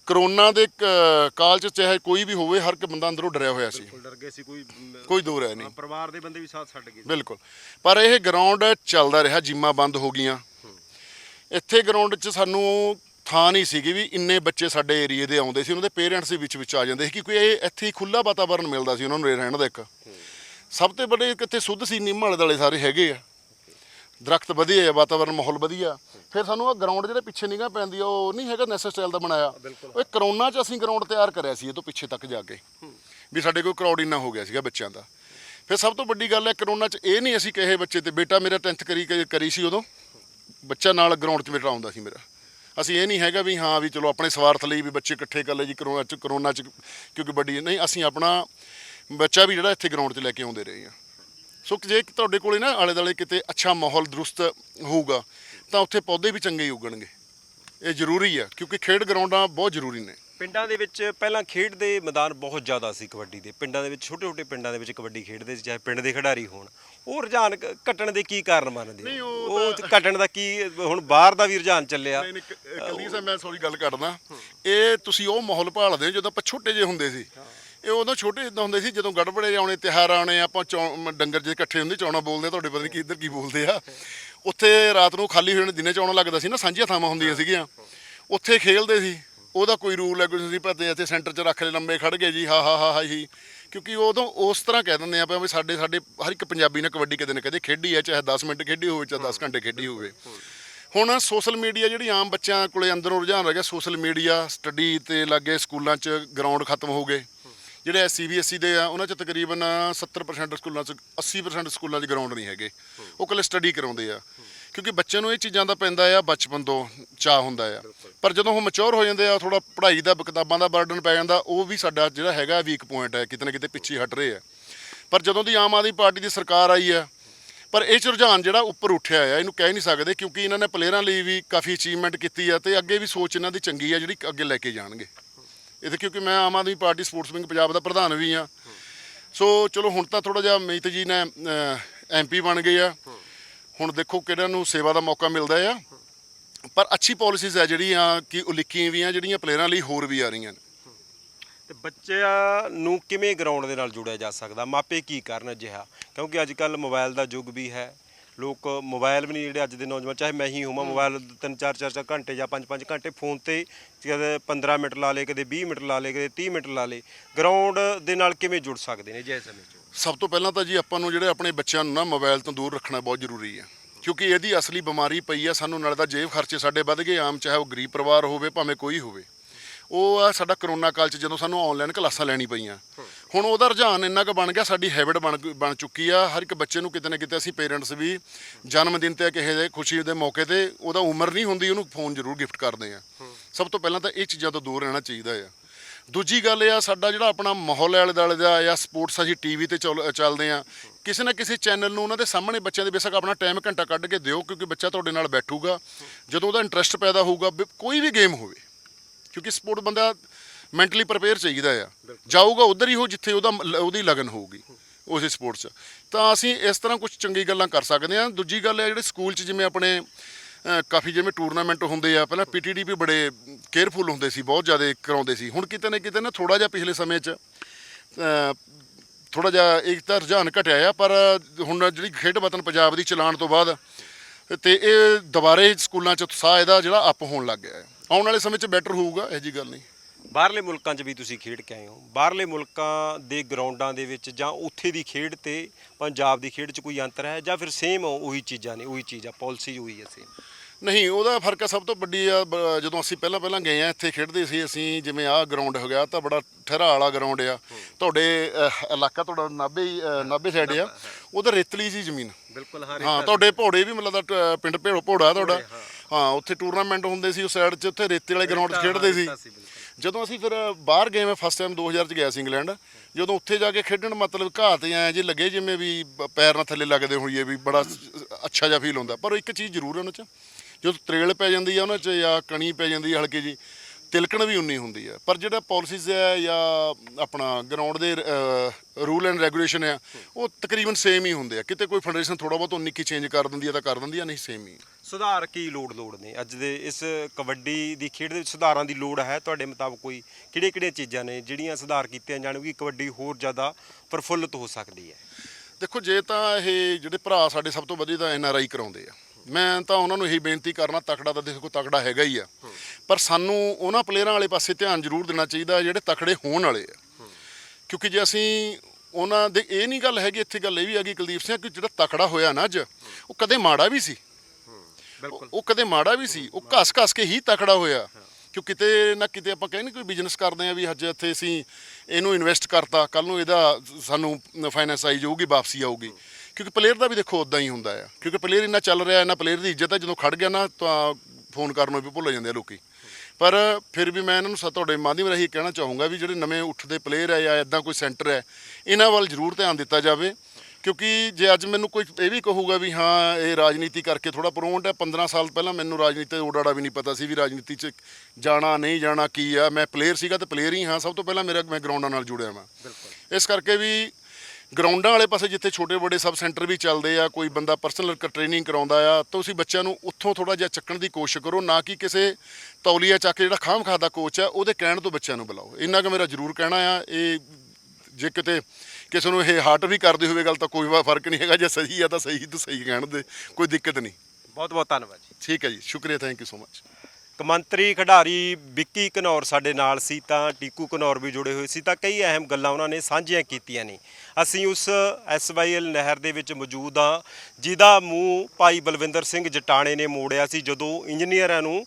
ਕਰੋਨਾ ਦੇ ਕ- ਕਾਲ ਚ ਚਾਹੇ ਕੋਈ ਵੀ ਹੋਵੇ ਹਰ ਇੱਕ ਬੰਦਾ ਅੰਦਰੋਂ ਡਰਿਆ ਹੋਇਆ ਸੀ। ਡਰ ਗਏ ਸੀ ਕੋਈ ਕੋਈ ਦੋ ਰਹਿ ਨਹੀਂ। ਪਰਿਵਾਰ ਦੇ ਬੰਦੇ ਵੀ ਸਾਥ ਛੱਡ ਗਏ ਬਿਲਕੁਲ। ਪਰ ਇਹ ਗਰਾਊਂਡ ਚੱਲਦਾ ਰਿਹਾ ਜਿੰਮਾਂ ਬੰਦ ਹੋ ਗਈਆਂ। ਇੱਥੇ ਗਰਾਊਂਡ 'ਚ ਸਾਨੂੰ ਥਾਂ ਨਹੀਂ ਸੀਗੀ ਵੀ ਇੰਨੇ ਬੱਚੇ ਸਾਡੇ ਏਰੀਏ ਦੇ ਆਉਂਦੇ ਸੀ ਉਹਨਾਂ ਦੇ ਪੇਰੈਂਟਸ ਵੀ ਵਿੱਚ ਵਿੱਚ ਆ ਜਾਂਦੇ ਸੀ ਕਿਉਂਕਿ ਇਹ ਇੱਥੇ ਹੀ ਖੁੱਲਾ ਵਾਤਾਵਰਨ ਮਿਲਦਾ ਸੀ ਉਹਨਾਂ ਨੂੰ ਰਹਿਣ ਦਾ ਇੱਕ। ਸਭ ਤੋਂ ਵੱਡੇ ਕਿੱਥੇ ਸੁੱਧ ਸੀ ਨਿੰਮ ਆਲੇ ਦੁਆਲੇ ਸਾਰੇ ਹੈਗੇ ਆ। ਦਰਖਤ ਵਧੀਆ ਆ ਵਾਤਾਵਰਨ ਮਾਹੌਲ ਵਧੀਆ। ਫਿਰ ਸਾਨੂੰ ਆ ਗਰਾਊਂਡ ਜਿਹੜੇ ਪਿੱਛੇ ਨਿਗਾਹ ਪੈਂਦੀ ਆ ਉਹ ਨਹੀਂ ਹੈਗਾ ਨੈਸਰ ਸਟਾਈਲ ਦਾ ਬਣਾਇਆ। ਉਹ ਇਹ ਕਰੋਨਾ 'ਚ ਅਸੀਂ ਗਰਾਊਂਡ ਤਿਆਰ ਕਰਿਆ ਸੀ ਇਹ ਤੋਂ ਪਿੱਛੇ ਤੱਕ ਜਾ ਕੇ। ਵੀ ਸਾਡੇ ਕੋਲ ਕਰਾਊਡ ਇੰਨਾ ਹੋ ਗਿਆ ਸੀਗਾ ਬੱਚਿਆਂ ਦਾ। ਫਿਰ ਸਭ ਤੋਂ ਵੱਡੀ ਗੱਲ ਹੈ ਕਰੋਨਾ 'ਚ ਇਹ ਨਹੀਂ ਅਸੀਂ ਕਹੇ ਬੱਚੇ ਤੇ ਬੇਟਾ ਮੇਰਾ 10th ਕਰੀ ਕਰੀ ਸੀ ਉਦੋਂ। ਬੱਚਾ ਨਾਲ ਗਰਾਊਂਡ 'ਚ ਬੇਟਾ ਆਉਂਦਾ ਸੀ ਮੇਰਾ। ਅਸੀਂ ਇਹ ਨਹੀਂ ਹੈਗਾ ਵੀ ਹਾਂ ਵੀ ਚਲੋ ਆਪਣੇ ਸਵਾਰਥ ਲਈ ਵੀ ਬੱਚੇ ਇਕੱਠੇ ਕਰ ਲਏ ਜੀ ਕਰੋਨਾ 'ਚ ਕਰੋਨਾ 'ਚ ਕਿਉਂਕਿ ਵੱਡੀ ਨਹੀਂ ਅਸੀਂ ਆਪਣਾ ਬੱਚਾ ਵੀ ਜਿਹੜਾ ਇੱਥੇ ਗਰਾਊਂਡ 'ਚ ਲੈ ਕੇ ਆਉਂਦੇ ਰਹੇ ਹਾਂ। ਸੋ ਜੇ ਤੁਹਾਡੇ ਕੋਲੇ ਨਾ ਆਲੇ ਦਾਲੇ ਕਿਤੇ ਅੱਛਾ ਮਾਹੌਲ ਦਰੁਸਤ ਹੋਊਗਾ ਤਾਂ ਉੱਥੇ ਪੌਦੇ ਵੀ ਚੰਗੇ ਹੀ ਉੱਗਣਗੇ। ਇਹ ਜ਼ਰੂਰੀ ਹੈ ਕਿਉਂਕਿ ਖੇਡ ਗਰਾਊਂਡਾਂ ਬਹੁਤ ਜ਼ਰੂਰੀ ਨੇ। ਪਿੰਡਾਂ ਦੇ ਵਿੱਚ ਪਹਿਲਾਂ ਖੇਡ ਦੇ ਮੈਦਾਨ ਬਹੁਤ ਜ਼ਿਆਦਾ ਸੀ ਕਬੱਡੀ ਦੇ। ਪਿੰਡਾਂ ਦੇ ਵਿੱਚ ਛੋਟੇ ਛੋਟੇ ਪਿੰਡਾਂ ਦੇ ਵਿੱਚ ਕਬੱਡੀ ਖੇਡਦੇ ਸੀ ਚਾਹੇ ਪਿੰਡ ਦੇ ਖਿਡਾਰੀ ਹੋਣ। ਉਹ ਰੁਝਾਨ ਘ- ਘਟਣ ਦੇ ਕੀ ਕਾਰਨ ਮੰਨਦੇ ਹੋ? ਉਹ ਉਹ ਘਟਣ ਦਾ ਕੀ ਹੁਣ ਬਾਹਰ ਦਾ ਵੀ ਰੁਝਾਨ ਚੱਲਿਆ। ਨਹੀਂ ਨਹੀਂ ਕਲਦੀ ਸਾਹਿਬ ਮੈਂ ਸੌਰੀ ਗੱਲ ਕਰਦਾ। ਇਹ ਤੁਸੀਂ ਉਹ ਮਾਹੌਲ ਭਾਲਦੇ ਹੋ ਜਦੋਂ ਆਪਾਂ ਛੋਟੇ ਜਿਹੇ ਹੁੰਦੇ ਸੀ। ਇਹ ਉਦੋਂ ਛੋਟੇ ਇਦਾਂ ਹੁੰਦੇ ਸੀ ਜਦੋਂ ਗੜਬੜੇ ਆਉਣੇ ਤਿਹਾਰ ਆਉਣੇ ਆਪਾਂ ਚੌ- ਮ- ਡੰਗਰ ਜੇ ਇਕੱਠੇ ਹੁੰਦੇ ਚੌਣਾ ਬੋਲਦੇ ਆ, ਤੁਹਾਡੇ ਪਤਾ ਨਹੀਂ ਕੀ ਇੱਧਰ ਕੀ ਬੋਲਦੇ ਆ। ਉੱਥੇ ਰਾਤ ਨੂੰ ਖਾਲੀ ਹੋਣ ਦਿਨੇ 'ਚ ਆਉਣਾ ਲੱਗਦਾ ਸੀ ਨਾ, ਸਾਂਝੀਆਂ ਥਾਵਾਂ ਹੁੰਦੀਆਂ ਸੀਗੀਆਂ। ਉੱਥੇ ਖੇਲਦੇ ਸੀ। ਉਹਦਾ ਕੋਈ ਰੂਲ ਹੈ, ਕੋਈ ਨਹੀਂ ਪਤਾ ਇੱਥੇ ਸੈਂਟਰ 'ਚ ਰੱਖ ਲੈ ਲੰਬੇ ਖੜ ਗਏ ਜੀ, ਹਾ ਹਾ ਹਾ ਹਾ, ਹੀ। ਕਿਉਂਕਿ ਉਦੋਂ ਉਸ ਤਰ੍ਹਾਂ ਕਹਿ ਦਿੰਦੇ ਆ ਵੀ ਸਾਡੇ ਸਾਡੇ ਹਰ ਇੱਕ ਪੰਜਾਬੀ ਨੇ ਕਬੱਡੀ ਕਦੇ ਨਾ ਕਦੇ ਖੇਡੀ ਹੈ, ਚਾਹੇ 10 ਮਿੰਟ ਖੇਡੀ ਹੋਵੇ, ਚਾਹੇ 10 ਘੰਟੇ ਖੇਡੀ ਹੋਵੇ। ਹੁਣ ਸੋਸ਼ਲ ਮੀਡੀਆ ਜਿਹੜੀ ਆਮ ਬੱਚਿਆਂ ਕੋਲੇ ਅੰਦਰੋਂ ਰੁਝਾਨ ਰਹਿ ਗਿਆ, ਸੋਸ਼ਲ ਮੀਡੀਆ ਸਟੱਡੀ ਤੇ ਲੱਗੇ ਸਕੂਲਾਂ 'ਚ ਗਰਾਊਂਡ ਖਤਮ ਹੋ ਗਏ। ਜਿਹੜੇ ਸੀਬੀਐਸਈ ਦੇ ਆ, ਉਹਨਾਂ 'ਚ ਤਕਰੀਬਨ 70% ਸਕੂਲਾਂ 'ਚ 80% ਸਕੂਲਾਂ 'ਚ ਗਰਾਊਂਡ ਨਹੀਂ ਹੈਗੇ। ਉਹ ਕੱਲੇ ਸਟੱਡੀ ਕਰਾਉਂਦੇ ਆ। ਕਿਉਂਕਿ ਬੱਚਿਆਂ ਨੂੰ ਇਹ ਚੀਜ਼ਾਂ ਦਾ ਪੈਂਦਾ ਆ, ਬਚਪਨ ਤੋਂ ਚਾਹ ਹੁੰਦਾ ਆ। ਪਰ ਜਦੋਂ ਉਹ ਮੈਚੁਰ ਹੋ ਜਾਂਦੇ ਆ ਥੋੜਾ ਪੜ੍ਹਾਈ ਦਾ, ਕਿਤਾਬਾਂ ਦਾ ਬਰਡਨ ਪੈ ਜਾਂਦਾ, ਉਹ ਵੀ ਸਾਡਾ ਜਿਹੜਾ ਹੈਗਾ ਵੀਕ ਪੁਆਇੰਟ ਹੈ ਕਿਤੇ ਨਾ ਕਿਤੇ ਪਿੱਛੇ ਹਟ ਰਹੇ ਆ। ਪਰ ਜਦੋਂ ਦੀ ਆਮ ਆਦਮੀ ਪਾਰਟੀ ਦੀ ਸਰਕਾਰ ਆਈ ਆ, ਪਰ ਇਹ 'ਚ ਰੁਝਾਨ ਜਿਹੜਾ ਉੱਪਰ ਉੱਠਿਆ ਆ, ਇਹਨੂੰ ਕਹਿ ਨਹੀਂ ਸਕਦੇ ਕਿਉਂਕਿ ਇਹਨਾਂ ਨੇ ਪਲੇਅਰਾਂ ਲਈ ਵੀ ਕਾਫੀ ਅਚੀਵਮੈਂਟ ਕੀਤੀ ਆ ਤੇ ਅੱਗੇ ਵੀ ਸੋਚ ਇਹਨਾਂ ਦੀ ਚੰਗੀ ਆ, ਜਿਹੜੀ ਅੱਗੇ ਲੈ ਕੇ ਜਾਣਗੇ। ਇੱਥੇ ਕਿਉਂਕਿ ਮੈਂ Aam Aadmi party sports wing Punjab ਦਾ ਪ੍ਰਧਾਨ ਵੀ ਆ ਸੋ ਚਲੋ ਹੁਣ ਤਾਂ ਥੋੜਾ ਜਿਹਾ ਮੀਤ ਜੀ ਨੇ ਐਮਪੀ ਬਣ ਗਏ ਆ। ਹੁਣ ਦੇਖੋ ਕਿਹਨਾਂ ਨੂੰ ਸੇਵਾ ਦਾ ਮੌਕਾ ਮਿਲਦਾ ਆ। ਪਰ ਅੱਛੀ ਪਾਲਿਸੀਜ਼ ਹੈ ਜਿਹੜੀਆਂ ਕਿ ਉਲੀਕੀਆਂ ਵੀ ਆ, ਜਿਹੜੀਆਂ ਪਲੇਅਰਾਂ ਲਈ ਹੋਰ ਵੀ ਆ ਰਹੀਆਂ ਨੇ। ਤੇ ਬੱਚਿਆਂ ਨੂੰ ਕਿਵੇਂ ਗਰਾਊਂਡ ਦੇ ਨਾਲ ਜੋੜਿਆ ਜਾ ਸਕਦਾ? ਮਾਪੇ ਕੀ ਕਰਨ ਅਜਿਹਾ? ਕਿਉਂਕਿ ਅੱਜ ਕੱਲ ਮੋਬਾਈਲ ਦਾ ਯੁੱਗ ਵੀ ਹੈ। ਲੋਕ ਮੋਬਾਈਲ ਵੀ ਨਹੀਂ ਜਿਹੜੇ ਅੱਜ ਦੇ ਨੌਜਵਾਨ ਚਾਹੇ ਮੈਂ ਹੀ ਹੋਵਾਂ ਮੋਬਾਈਲ ਤਿੰਨ ਚਾਰ ਚਾਰ ਚਾਰ ਘੰਟੇ ਜਾਂ ਪੰਜ ਪੰਜ ਘੰਟੇ ਫੋਨ ਤੇ ਕਦੇ 15 ਮਿੰਟ ਲਾ ਲੇ ਕਦੇ 20 ਮਿੰਟ ਲਾ ਲੇ ਕਦੇ 30 ਮਿੰਟ ਲਾ ਲੇ ਗਰਾਊਂਡ ਦੇ ਨਾਲ ਕਿਵੇਂ ਜੁੜ ਸਕਦੇ ਨੇ ਜੇ ਸਮੇਂ 'ਚ? ਸਭ ਤੋਂ ਪਹਿਲਾਂ ਤਾਂ ਜੀ ਆਪਾਂ ਨੂੰ ਜਿਹੜੇ ਆਪਣੇ ਬੱਚਿਆਂ ਨੂੰ ਨਾ ਮੋਬਾਈਲ ਤੋਂ ਦੂਰ ਰੱਖਣਾ ਬਹੁਤ ਜ਼ਰੂਰੀ ਹੈ। ਕਿਉਂਕਿ ਇਹਦੀ ਅਸਲੀ ਬਿਮਾਰੀ ਪਈ ਆ ਸਾਨੂੰ ਨਾਲੇ ਤਾਂ ਜੇਬ ਖਰਚੇ ਸਾਡੇ ਵੱਧ ਗਏ ਆਮ ਚਾਹੇ ਉਹ ਗਰੀਬ ਪਰਿਵਾਰ ਹੋਵੇ ਭਾਵੇਂ ਕੋਈ ਹੋਵੇ। ਉਹ ਆ ਸਾਡਾ ਕਰੋਨਾ ਕਾਲ ਚ ਜਦੋਂ ਸਾਨੂੰ ਆਨਲਾਈਨ ਕਲਾਸਾਂ ਲੈਣੀ ਪਈਆਂ। ਹੁਣ ਉਹਦਾ ਰੁਝਾਨ ਇੰਨਾ ਕੁ ਬਣ ਗਿਆ, ਸਾਡੀ ਹੈਬਿਟ ਬਣ ਬਣ ਚੁੱਕੀ ਆ। ਹਰ ਇੱਕ ਬੱਚੇ ਨੂੰ ਕਿਤੇ ਨਾ ਕਿਤੇ ਅਸੀਂ ਪੇਰੈਂਟਸ ਵੀ ਜਨਮ ਦਿਨ ਤੇ ਕਿਸੇ ਦੇ ਖੁਸ਼ੀ ਦੇ ਮੌਕੇ ਤੇ ਉਹਦਾ ਉਮਰ ਨਹੀਂ ਹੁੰਦੀ, ਉਹਨੂੰ ਫੋਨ ਜ਼ਰੂਰ ਗਿਫਟ ਕਰਦੇ ਆ। ਸਭ ਤੋਂ ਪਹਿਲਾਂ ਤਾਂ ਇਹ ਚੀਜ਼ਾਂ ਤੋਂ ਦੂਰ ਰਹਿਣਾ ਚਾਹੀਦਾ ਆ। ਦੂਜੀ ਗੱਲ ਇਹ ਆ, ਸਾਡਾ ਜਿਹੜਾ ਆਪਣਾ ਮਾਹੌਲ ਆਲੇ ਦੁਆਲੇ ਦਾ ਜਾਂ ਸਪੋਰਟਸ ਅਸੀਂ ਟੀਵੀ ਤੇ ਚੱਲ- ਚੱਲਦੇ ਆ, ਕਿਸੇ ਨਾ ਕਿਸੇ ਚੈਨਲ ਨੂੰ ਉਹਨਾਂ ਦੇ ਸਾਹਮਣੇ ਬੱਚਿਆਂ ਦੇ ਬੇਸ਼ੱਕ ਆਪਣਾ ਟਾਈਮ ਘੰਟਾ ਕੱਢ ਕੇ ਦਿਓ, ਕਿਉਂਕਿ ਬੱਚਾ ਤੁਹਾਡੇ ਨਾਲ ਬੈਠੂਗਾ। ਜਦੋਂ ਉਹਦਾ ਇੰਟਰਸਟ ਪੈਦਾ ਹੋਊਗਾ ਵੀ ਕੋਈ ਵੀ ਗੇਮ ਹੋਵੇ ਕਿਉਂਕਿ ਸਪੋਰਟ ਬੰਦਾ ਮੈਂਟਲੀ ਪ੍ਰਪੇਅਰ ਚਾਹੀਦਾ ਆ। ਜਾਊਗਾ ਉਧਰ ਹੀ ਹੋ ਜਿੱਥੇ ਉਹਦਾ ਉਹਦੀ ਲਗਨ ਹੋਊਗੀ ਉਸੇ ਸਪੋਰਟਸ 'ਚ। ਤਾਂ ਅਸੀਂ ਇਸ ਤਰ੍ਹਾਂ ਕੁਝ ਚੰਗੀ ਗੱਲਾਂ ਕਰ ਸਕਦੇ ਹਾਂ। ਦੂਜੀ ਗੱਲ ਹੈ ਜਿਹੜੇ ਸਕੂਲ 'ਚ ਜਿਵੇਂ ਆਪਣੇ ਕਾਫੀ ਜਿਵੇਂ ਟੂਰਨਾਮੈਂਟ ਹੁੰਦੇ ਆ ਪਹਿਲਾਂ ਪੀਟੀਡੀ ਵੀ ਬੜੇ ਕੇਅਰਫੁਲ ਹੁੰਦੇ ਸੀ ਬਹੁਤ ਜ਼ਿਆਦਾ ਕਰਾਉਂਦੇ ਸੀ। ਹੁਣ ਕਿਤੇ ਨਾ ਕਿਤੇ ਨਾ ਥੋੜਾ ਜਿਹਾ ਪਿਛਲੇ ਸਮੇਂ 'ਚ ਥੋੜਾ ਜਿਹਾ ਇੱਕ ਤਾਂ ਰੁਝਾਨ ਘਟਿਆ ਆ ਪਰ ਹੁਣ ਜਿਹੜੀ ਖੇਡ ਵਤਨ ਪੰਜਾਬ ਦੀ ਚਲਾਣ ਤੋਂ ਬਾਅਦ ਤੇ ਇਹ ਦੁਬਾਰੇ ਸਕੂਲਾਂ 'ਚ ਉਤਸ਼ਾਹ ਇਹਦਾ ਜਿਹੜਾ ਅਪ ਹੋਣ ਲੱਗ ਗਿਆ ਹੈ ਆਉਣ ਵਾਲੇ ਸਮੇਂ 'ਚ ਬੈਟਰ ਹੋਊਗਾ ਇਹ ਜੀ ਗੱਲ ਨਹੀਂ। ਬਾਹਰਲੇ ਮੁਲਕਾਂ 'ਚ ਵੀ ਤੁਸੀਂ ਖੇਡ ਕੇ ਆਏ ਹੋ। ਬਾਹਰਲੇ ਮੁਲਕਾਂ ਦੇ ਗਰਾਊਂਡਾਂ ਦੇ ਵਿੱਚ ਜਾਂ ਉੱਥੇ ਦੀ ਖੇਡ ਤੇ ਪੰਜਾਬ ਦੀ ਖੇਡ 'ਚ ਕੋਈ ਅੰਤਰ ਹੈ ਜਾਂ ਫਿਰ ਸੇਮ ਉਹੀ ਚੀਜ਼ਾਂ ਨੇ ਉਹੀ ਚੀਜ਼ ਆ ਪਾਲਿਸੀ ਉਹੀ ਹੈ ਸੇਮ ਨਹੀਂ ਉਹਦਾ ਫ਼ਰਕ ਆ ਸਭ ਤੋਂ ਵੱਡੀ ਆ ਬ- ਜਦੋਂ ਅਸੀਂ ਪਹਿਲਾਂ ਪਹਿਲਾਂ ਗਏ ਆ ਇੱਥੇ ਖੇਡਦੇ ਸੀ ਅਸੀਂ ਜਿਵੇਂ ਆਹ ਗਰਾਊਂਡ ਹੋ ਗਿਆ ਤਾਂ ਬੜਾ ਠਹਿਰਾ ਵਾਲਾ ਗਰਾਊਂਡ ਆ। ਤੁਹਾਡੇ ਅਹ, ਇਲਾਕਾ ਤੁਹਾਡਾ ਨਾਭੇ ਹੀ, ਅਹ, ਨਾਭੇ ਸਾਈਡ ਆ। ਉਹਦਾ ਰੇਤਲੀ ਜੀ ਜ਼ਮੀਨ। ਬਿਲਕੁਲ ਹਾਂ ਤੁਹਾਡੇ ਭੋੜੇ ਵੀ ਮਤਲਬ ਦਾ ਪਿੰਡ ਭੇੜੋ ਭੋੜਾ ਤੁਹਾਡਾ। ਹਾਂ ਉੱਥੇ ਟੂਰਨਾਮੈਂਟ ਹੁੰਦੇ ਸੀ ਉਸ ਸਾਈਡ 'ਚ ਉੱਥੇ ਰੇਤੇ ਵਾਲੇ ਗਰਾਊਂਡ 'ਚ ਖੇਡਦੇ ਸੀ। ਜਦੋਂ ਅਸੀਂ ਫਿਰ ਬਾਹਰ ਗਏ ਮੈਂ ਫਸਟ ਟਾਈਮ 2000 ਚ ਗਿਆ ਸੀ ਇੰਗਲੈਂਡ। ਜਦੋਂ ਉੱਥੇ ਜਾ ਕੇ ਖੇਡਣ ਮਤਲਬ ਘਾਹ ਤੇ ਆਏ ਜੇ ਲੱਗੇ ਜਿਵੇਂ ਵੀ ਪੈਰ ਨਾਲ ਥੱਲੇ ਲੱਗਦੇ ਹੋਈਏ ਵੀ ਬੜਾ ਅੱਛਾ ਜਿਹਾ ਫੀਲ ਹੁੰਦਾ। ਪਰ ਇੱਕ ਚੀਜ਼ ਜ਼ਰੂਰ ਹੈ ਉਹਨਾਂ 'ਚ ਜਦੋਂ ਤਰੇਲ ਪੈ ਜਾਂਦੀ ਆ ਉਹਨਾਂ 'ਚ ਜਾਂ ਕਣੀ ਪੈ ਜਾਂਦੀ ਆ ਹਲਕੀ ਜੀ ਤਿਲਕਣ ਵੀ ਉਨੀ ਹੁੰਦੀ ਆ। ਪਰ ਜਿਹੜਾ ਪਾਲਿਸੀਜ਼ ਹੈ ਜਾਂ ਆਪਣਾ ਗਰਾਊਂਡ ਦੇ ਰੂਲ ਐਂਡ ਰੈਗੂਲੇਸ਼ਨ ਆ ਉਹ ਤਕਰੀਬਨ ਸੇਮ ਹੀ ਹੁੰਦੇ ਆ। ਕਿਤੇ ਕੋਈ ਫੈਡਰੇਸ਼ਨ ਥੋੜਾ ਬਹੁਤ ਉਨੀ ਕੀ ਚੇਂਜ ਕਰ ਦਿੰਦੀ ਆ ਤਾਂ ਕਰ ਦਿੰਦੀ ਆ ਨਹੀਂ ਸੇਮ ਹੀ। ਸੁਧਾਰ ਕੀ ਲੋੜ ਲੋੜ ਨੇ? ਅੱਜ ਦੇ ਇਸ ਕਬੱਡੀ ਦੀ ਖੇਡ ਦੇ ਵਿੱਚ ਸੁਧਾਰਾਂ ਦੀ ਲੋੜ ਹੈ ਤੁਹਾਡੇ ਮੁਤਾਬਕ ਕੋਈ? ਕਿਹੜੇ ਕਿਹੜੀਆਂ ਚੀਜ਼ਾਂ ਨੇ ਜਿਹੜੀਆਂ ਸੁਧਾਰ ਕੀਤੀਆਂ ਜਾਣਗੇ ਕਬੱਡੀ ਹੋਰ ਜ਼ਿਆਦਾ ਪ੍ਰਫੁੱਲਤ ਹੋ ਸਕਦੀ ਹੈ? ਦੇਖੋ ਜੇ ਤਾਂ ਇਹ ਜਿਹੜੇ ਭਰਾ ਸਾਡੇ ਸਭ ਤੋਂ ਵਧੀਆ ਤਾਂ ਐਨ ਆਰ ਆਈ ਕਰਾਉਂਦੇ ਆ। ਮੈਂ ਤਾਂ ਉਹਨਾਂ ਨੂੰ ਇਹੀ ਬੇਨਤੀ ਕਰਨਾ ਤਕੜਾ ਤਾਂ ਦੇਖੋ ਤਕੜਾ ਹੈਗਾ ਹੀ ਆ। ਪਰ ਸਾਨੂੰ ਉਹਨਾਂ ਪਲੇਅਰਾਂ ਵਾਲੇ ਪਾਸੇ ਧਿਆਨ ਜ਼ਰੂਰ ਦੇਣਾ ਚਾਹੀਦਾ ਜਿਹੜੇ ਤਕੜੇ ਹੋਣ ਵਾਲੇ ਆ। ਕਿਉਂਕਿ ਜੇ ਅਸੀਂ ਉਹਨਾਂ ਦੇ ਇਹ ਨਹੀਂ ਗੱਲ ਹੈਗੀ ਇੱਥੇ ਗੱਲ ਇਹ ਵੀ ਹੈਗੀ ਕੁਲਦੀਪ ਸਿੰਘ ਕਿ ਜਿਹੜਾ ਤਕੜਾ ਹੋਇਆ ਨਾ ਅੱਜ ਉਹ ਕਦੇ ਮਾੜਾ ਵੀ ਸੀ। ਬਿਲਕੁਲ। ਉਹ ਕਦੇ ਮਾੜਾ ਵੀ ਸੀ। ਉਹ ਘਸ ਘਸ ਕੇ ਹੀ ਤਕੜਾ ਹੋਇਆ। ਕਿਉਂ ਕਿਤੇ ਨਾ ਕਿਤੇ ਆਪਾਂ ਕਹਿੰਦੇ ਕੋਈ ਬਿਜ਼ਨਸ ਕਰਦੇ ਆ ਵੀ ਅੱਜ ਇੱਥੇ ਅਸੀਂ ਇਹਨੂੰ ਇਨਵੈਸਟ ਕਰਤਾ ਕੱਲ ਨੂੰ ਇਹਦਾ ਸਾਨੂੰ ਫਾਈਨੈਂਸ ਆਈ ਜਾਊਗੀ ਵਾਪਸੀ ਆਊਗੀ। ਕਿਉਂਕਿ ਪਲੇਅਰ ਦਾ ਵੀ ਦੇਖੋ ਉਦਾਂ ਹੀ ਹੁੰਦਾ ਆ। ਕਿਉਂਕਿ ਪਲੇਅਰ ਇੰਨਾ ਚੱਲ ਰਿਹਾ ਇੰਨਾ ਪਲੇਅਰ ਦੀ ਇੱਜ਼ਤ ਹੈ ਜਦੋਂ ਖੜ ਗਿਆ ਨਾ ਤਾਂ ਫੋਨ ਕਰਨ ਨੂੰ ਵੀ ਭੁੱਲ ਜਾਂਦੇ ਆ ਲੋਕੀ। ਪਰ ਫਿਰ ਵੀ ਮੈਂ ਇਹਨਾਂ ਨੂੰ ਸ- ਤੁਹਾਡੇ ਮਾਧਿਅਮ ਰਾਹੀਂ ਕਹਿਣਾ ਚਾਹੂੰਗਾ ਵੀ ਜਿਹੜੇ ਨਵੇਂ ਉੱਠਦੇ ਪਲੇਅਰ ਹੈ ਜਾਂ ਇਦਾਂ ਕੋਈ ਸੈਂਟਰ ਹੈ ਇਹਨਾਂ ਵੱਲ ਜ਼ਰੂਰ ਧਿਆਨ ਦਿੱਤਾ ਜਾਵੇ। ਕਿਉਂਕਿ ਜੇ ਅੱਜ ਮੈਨੂੰ ਕੋਈ ਇਹ ਵੀ ਕਹੂਗਾ ਵੀ ਹਾਂ ਇਹ ਰਾਜਨੀਤੀ ਕਰਕੇ ਥੋੜਾ ਪ੍ਰੋਮੋਟ ਹੈ 15 ਸਾਲ ਪਹਿਲਾਂ ਮੈਨੂੰ ਰਾਜਨੀਤੀ ਦਾ ਉਡਾੜਾ ਵੀ ਨਹੀਂ ਪਤਾ ਸੀ ਵੀ ਰਾਜਨੀਤੀ 'ਚ ਜਾਣਾ ਨਹੀਂ ਜਾਣਾ ਕੀ ਆ। ਮੈਂ ਪਲੇਅਰ ਸੀਗਾ ਤੇ ਪਲੇਅਰ ਹੀ ਹਾਂ। ਸਭ ਤੋਂ ਪਹਿਲਾਂ ਮੇਰਾ ਮੈਂ ਗਰਾਊਂਡਾਂ ਨਾਲ ਜੁੜਿਆ ਮੈਂ ਇਸ ਕਰਕੇ ਵੀ ਗਰਾਊਂਡਾਂ ਵਾਲੇ ਪਾਸੇ ਜਿੱਥੇ ਛੋਟੇ ਵੱਡੇ ਸਬ ਸੈਂਟਰ ਵੀ ਚੱਲਦੇ ਆ ਕੋਈ ਬੰਦਾ ਪਰਸਨਲ ਟ੍ਰੇਨਿੰਗ ਕਰਾਉਂਦਾ ਆ ਤਾਂ ਤੁਸੀਂ ਬੱਚਿਆਂ ਨੂੰ ਉੱਥੋਂ ਥੋੜਾ ਜਿਹਾ ਚੱਕਣ ਦੀ ਕੋਸ਼ਿਸ਼ ਕਰੋ ਨਾ ਕਿ ਕਿਸੇ ਤੌਲੀਆ ਚੱਕ ਜਿਹੜਾ ਖਾਮ ਖਾ ਦਾ ਕੋਚ ਆ ਉਹਦੇ ਕਹਿਣ ਤੋਂ ਬੱਚਿਆਂ ਨੂੰ ਬੁਲਾਓ। ਇੰਨਾ ਕੁ ਮੇਰਾ ਜ਼ਰੂਰ ਕਹਿਣਾ ਆ ਇਹ ਜੇ ਕਿਤੇ ਕਿਸੇ ਨੂੰ ਇਹ ਹਾਰਟ ਵੀ ਕਰਦੇ ਹੋਵੇ ਗੱਲ ਤਾਂ ਕੋਈ ਫ਼ਰਕ ਨਹੀਂ ਹੈਗਾ ਜੇ ਸਹੀ ਆ ਤਾਂ ਸਹੀ ਤਾਂ ਸਹੀ ਕਹਿਣ ਦੇ ਕੋਈ ਦਿੱਕਤ ਨਹੀਂ। ਬਹੁਤ ਬਹੁਤ ਧੰਨਵਾਦ ਜੀ। ਠੀਕ ਹੈ ਜੀ ਸ਼ੁਕਰੀਆ ਥੈਂਕ ਯੂ ਸੋ ਮਚ ਕਮੰਤਰੀ ਖਿਡਾਰੀ ਵਿੱਕੀ ਘਨੌਰ ਸਾਡੇ ਨਾਲ ਸੀ ਤਾਂ ਟੀਕੂ ਘਨੌਰ ਵੀ ਜੁੜੇ ਹੋਏ ਸੀ ਤਾਂ ਕਈ ਅਹਿਮ ਗੱਲਾਂ ਉਹਨਾਂ ਨੇ ਸਾਂਝੀਆਂ ਕੀਤੀਆਂ ਨੇ। ਅਸੀਂ ਉਸ ਐਸਵਾਈਐਲ ਨਹਿਰ ਦੇ ਵਿੱਚ ਮੌਜੂਦ ਹਾਂ, ਜਿਹਦਾ ਮੂੰਹ ਭਾਈ ਬਲਵਿੰਦਰ ਸਿੰਘ ਜਟਾਣੇ ਨੇ ਮੋੜਿਆ ਸੀ ਜਦੋਂ ਇੰਜੀਨੀਅਰਾਂ ਨੂੰ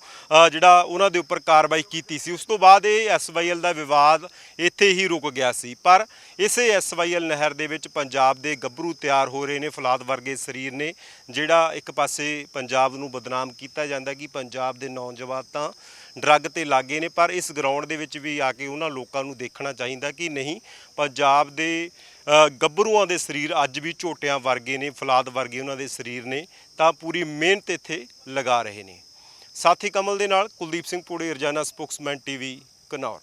ਜਿਹੜਾ ਉਹਨਾਂ ਦੇ ਉੱਪਰ ਕਾਰਵਾਈ ਕੀਤੀ ਸੀ। ਉਸ ਤੋਂ ਬਾਅਦ ਇਹ ਐਸਵਾਈਐਲ ਦਾ ਵਿਵਾਦ ਇੱਥੇ ਹੀ ਰੁਕ ਗਿਆ ਸੀ। ਪਰ ਇਸੇ ਐਸਵਾਈਐਲ ਨਹਿਰ ਦੇ ਵਿੱਚ ਪੰਜਾਬ ਦੇ ਗੱਭਰੂ ਤਿਆਰ ਹੋ ਰਹੇ ਨੇ, ਫਲਾਦ ਵਰਗੇ ਸਰੀਰ ਨੇ, ਜਿਹੜਾ ਇੱਕ ਪਾਸੇ ਪੰਜਾਬ ਨੂੰ ਬਦਨਾਮ ਕੀਤਾ ਜਾਂਦਾ ਕਿ ਪੰਜਾਬ ਦੇ ਨੌਜਵਾਨ ਤਾਂ ਡਰੱਗ ਤੇ ਲਾਗੇ ਨੇ, ਪਰ ਇਸ ਗਰਾਊਂਡ ਦੇ ਵਿੱਚ ਵੀ ਆ ਕੇ ਉਹਨਾਂ ਲੋਕਾਂ ਨੂੰ ਦੇਖਣਾ ਚਾਹੀਦਾ ਕਿ ਨਹੀਂ, ਪੰਜਾਬ ਦੇ ਗੱਭਰੂਆਂ ਦੇ ਸਰੀਰ ਅੱਜ ਵੀ ਝੋਟਿਆਂ ਵਰਗੇ ਨੇ, ਫਲਾਦ ਵਰਗੇ ਉਹਨਾਂ ਦੇ ਸਰੀਰ ਨੇ, ਤਾਂ ਪੂਰੀ ਮਿਹਨਤ ਇੱਥੇ ਲਗਾ ਰਹੇ ਨੇ। ਸਾਥੀ ਕਮਲ ਦੇ ਨਾਲ ਕੁਲਦੀਪ ਸਿੰਘ ਪੂੜੇ, ਰਜਾਨਾ ਸਪੋਕਸਮੈਨ ਟੀਵੀ ਘਨੌਰ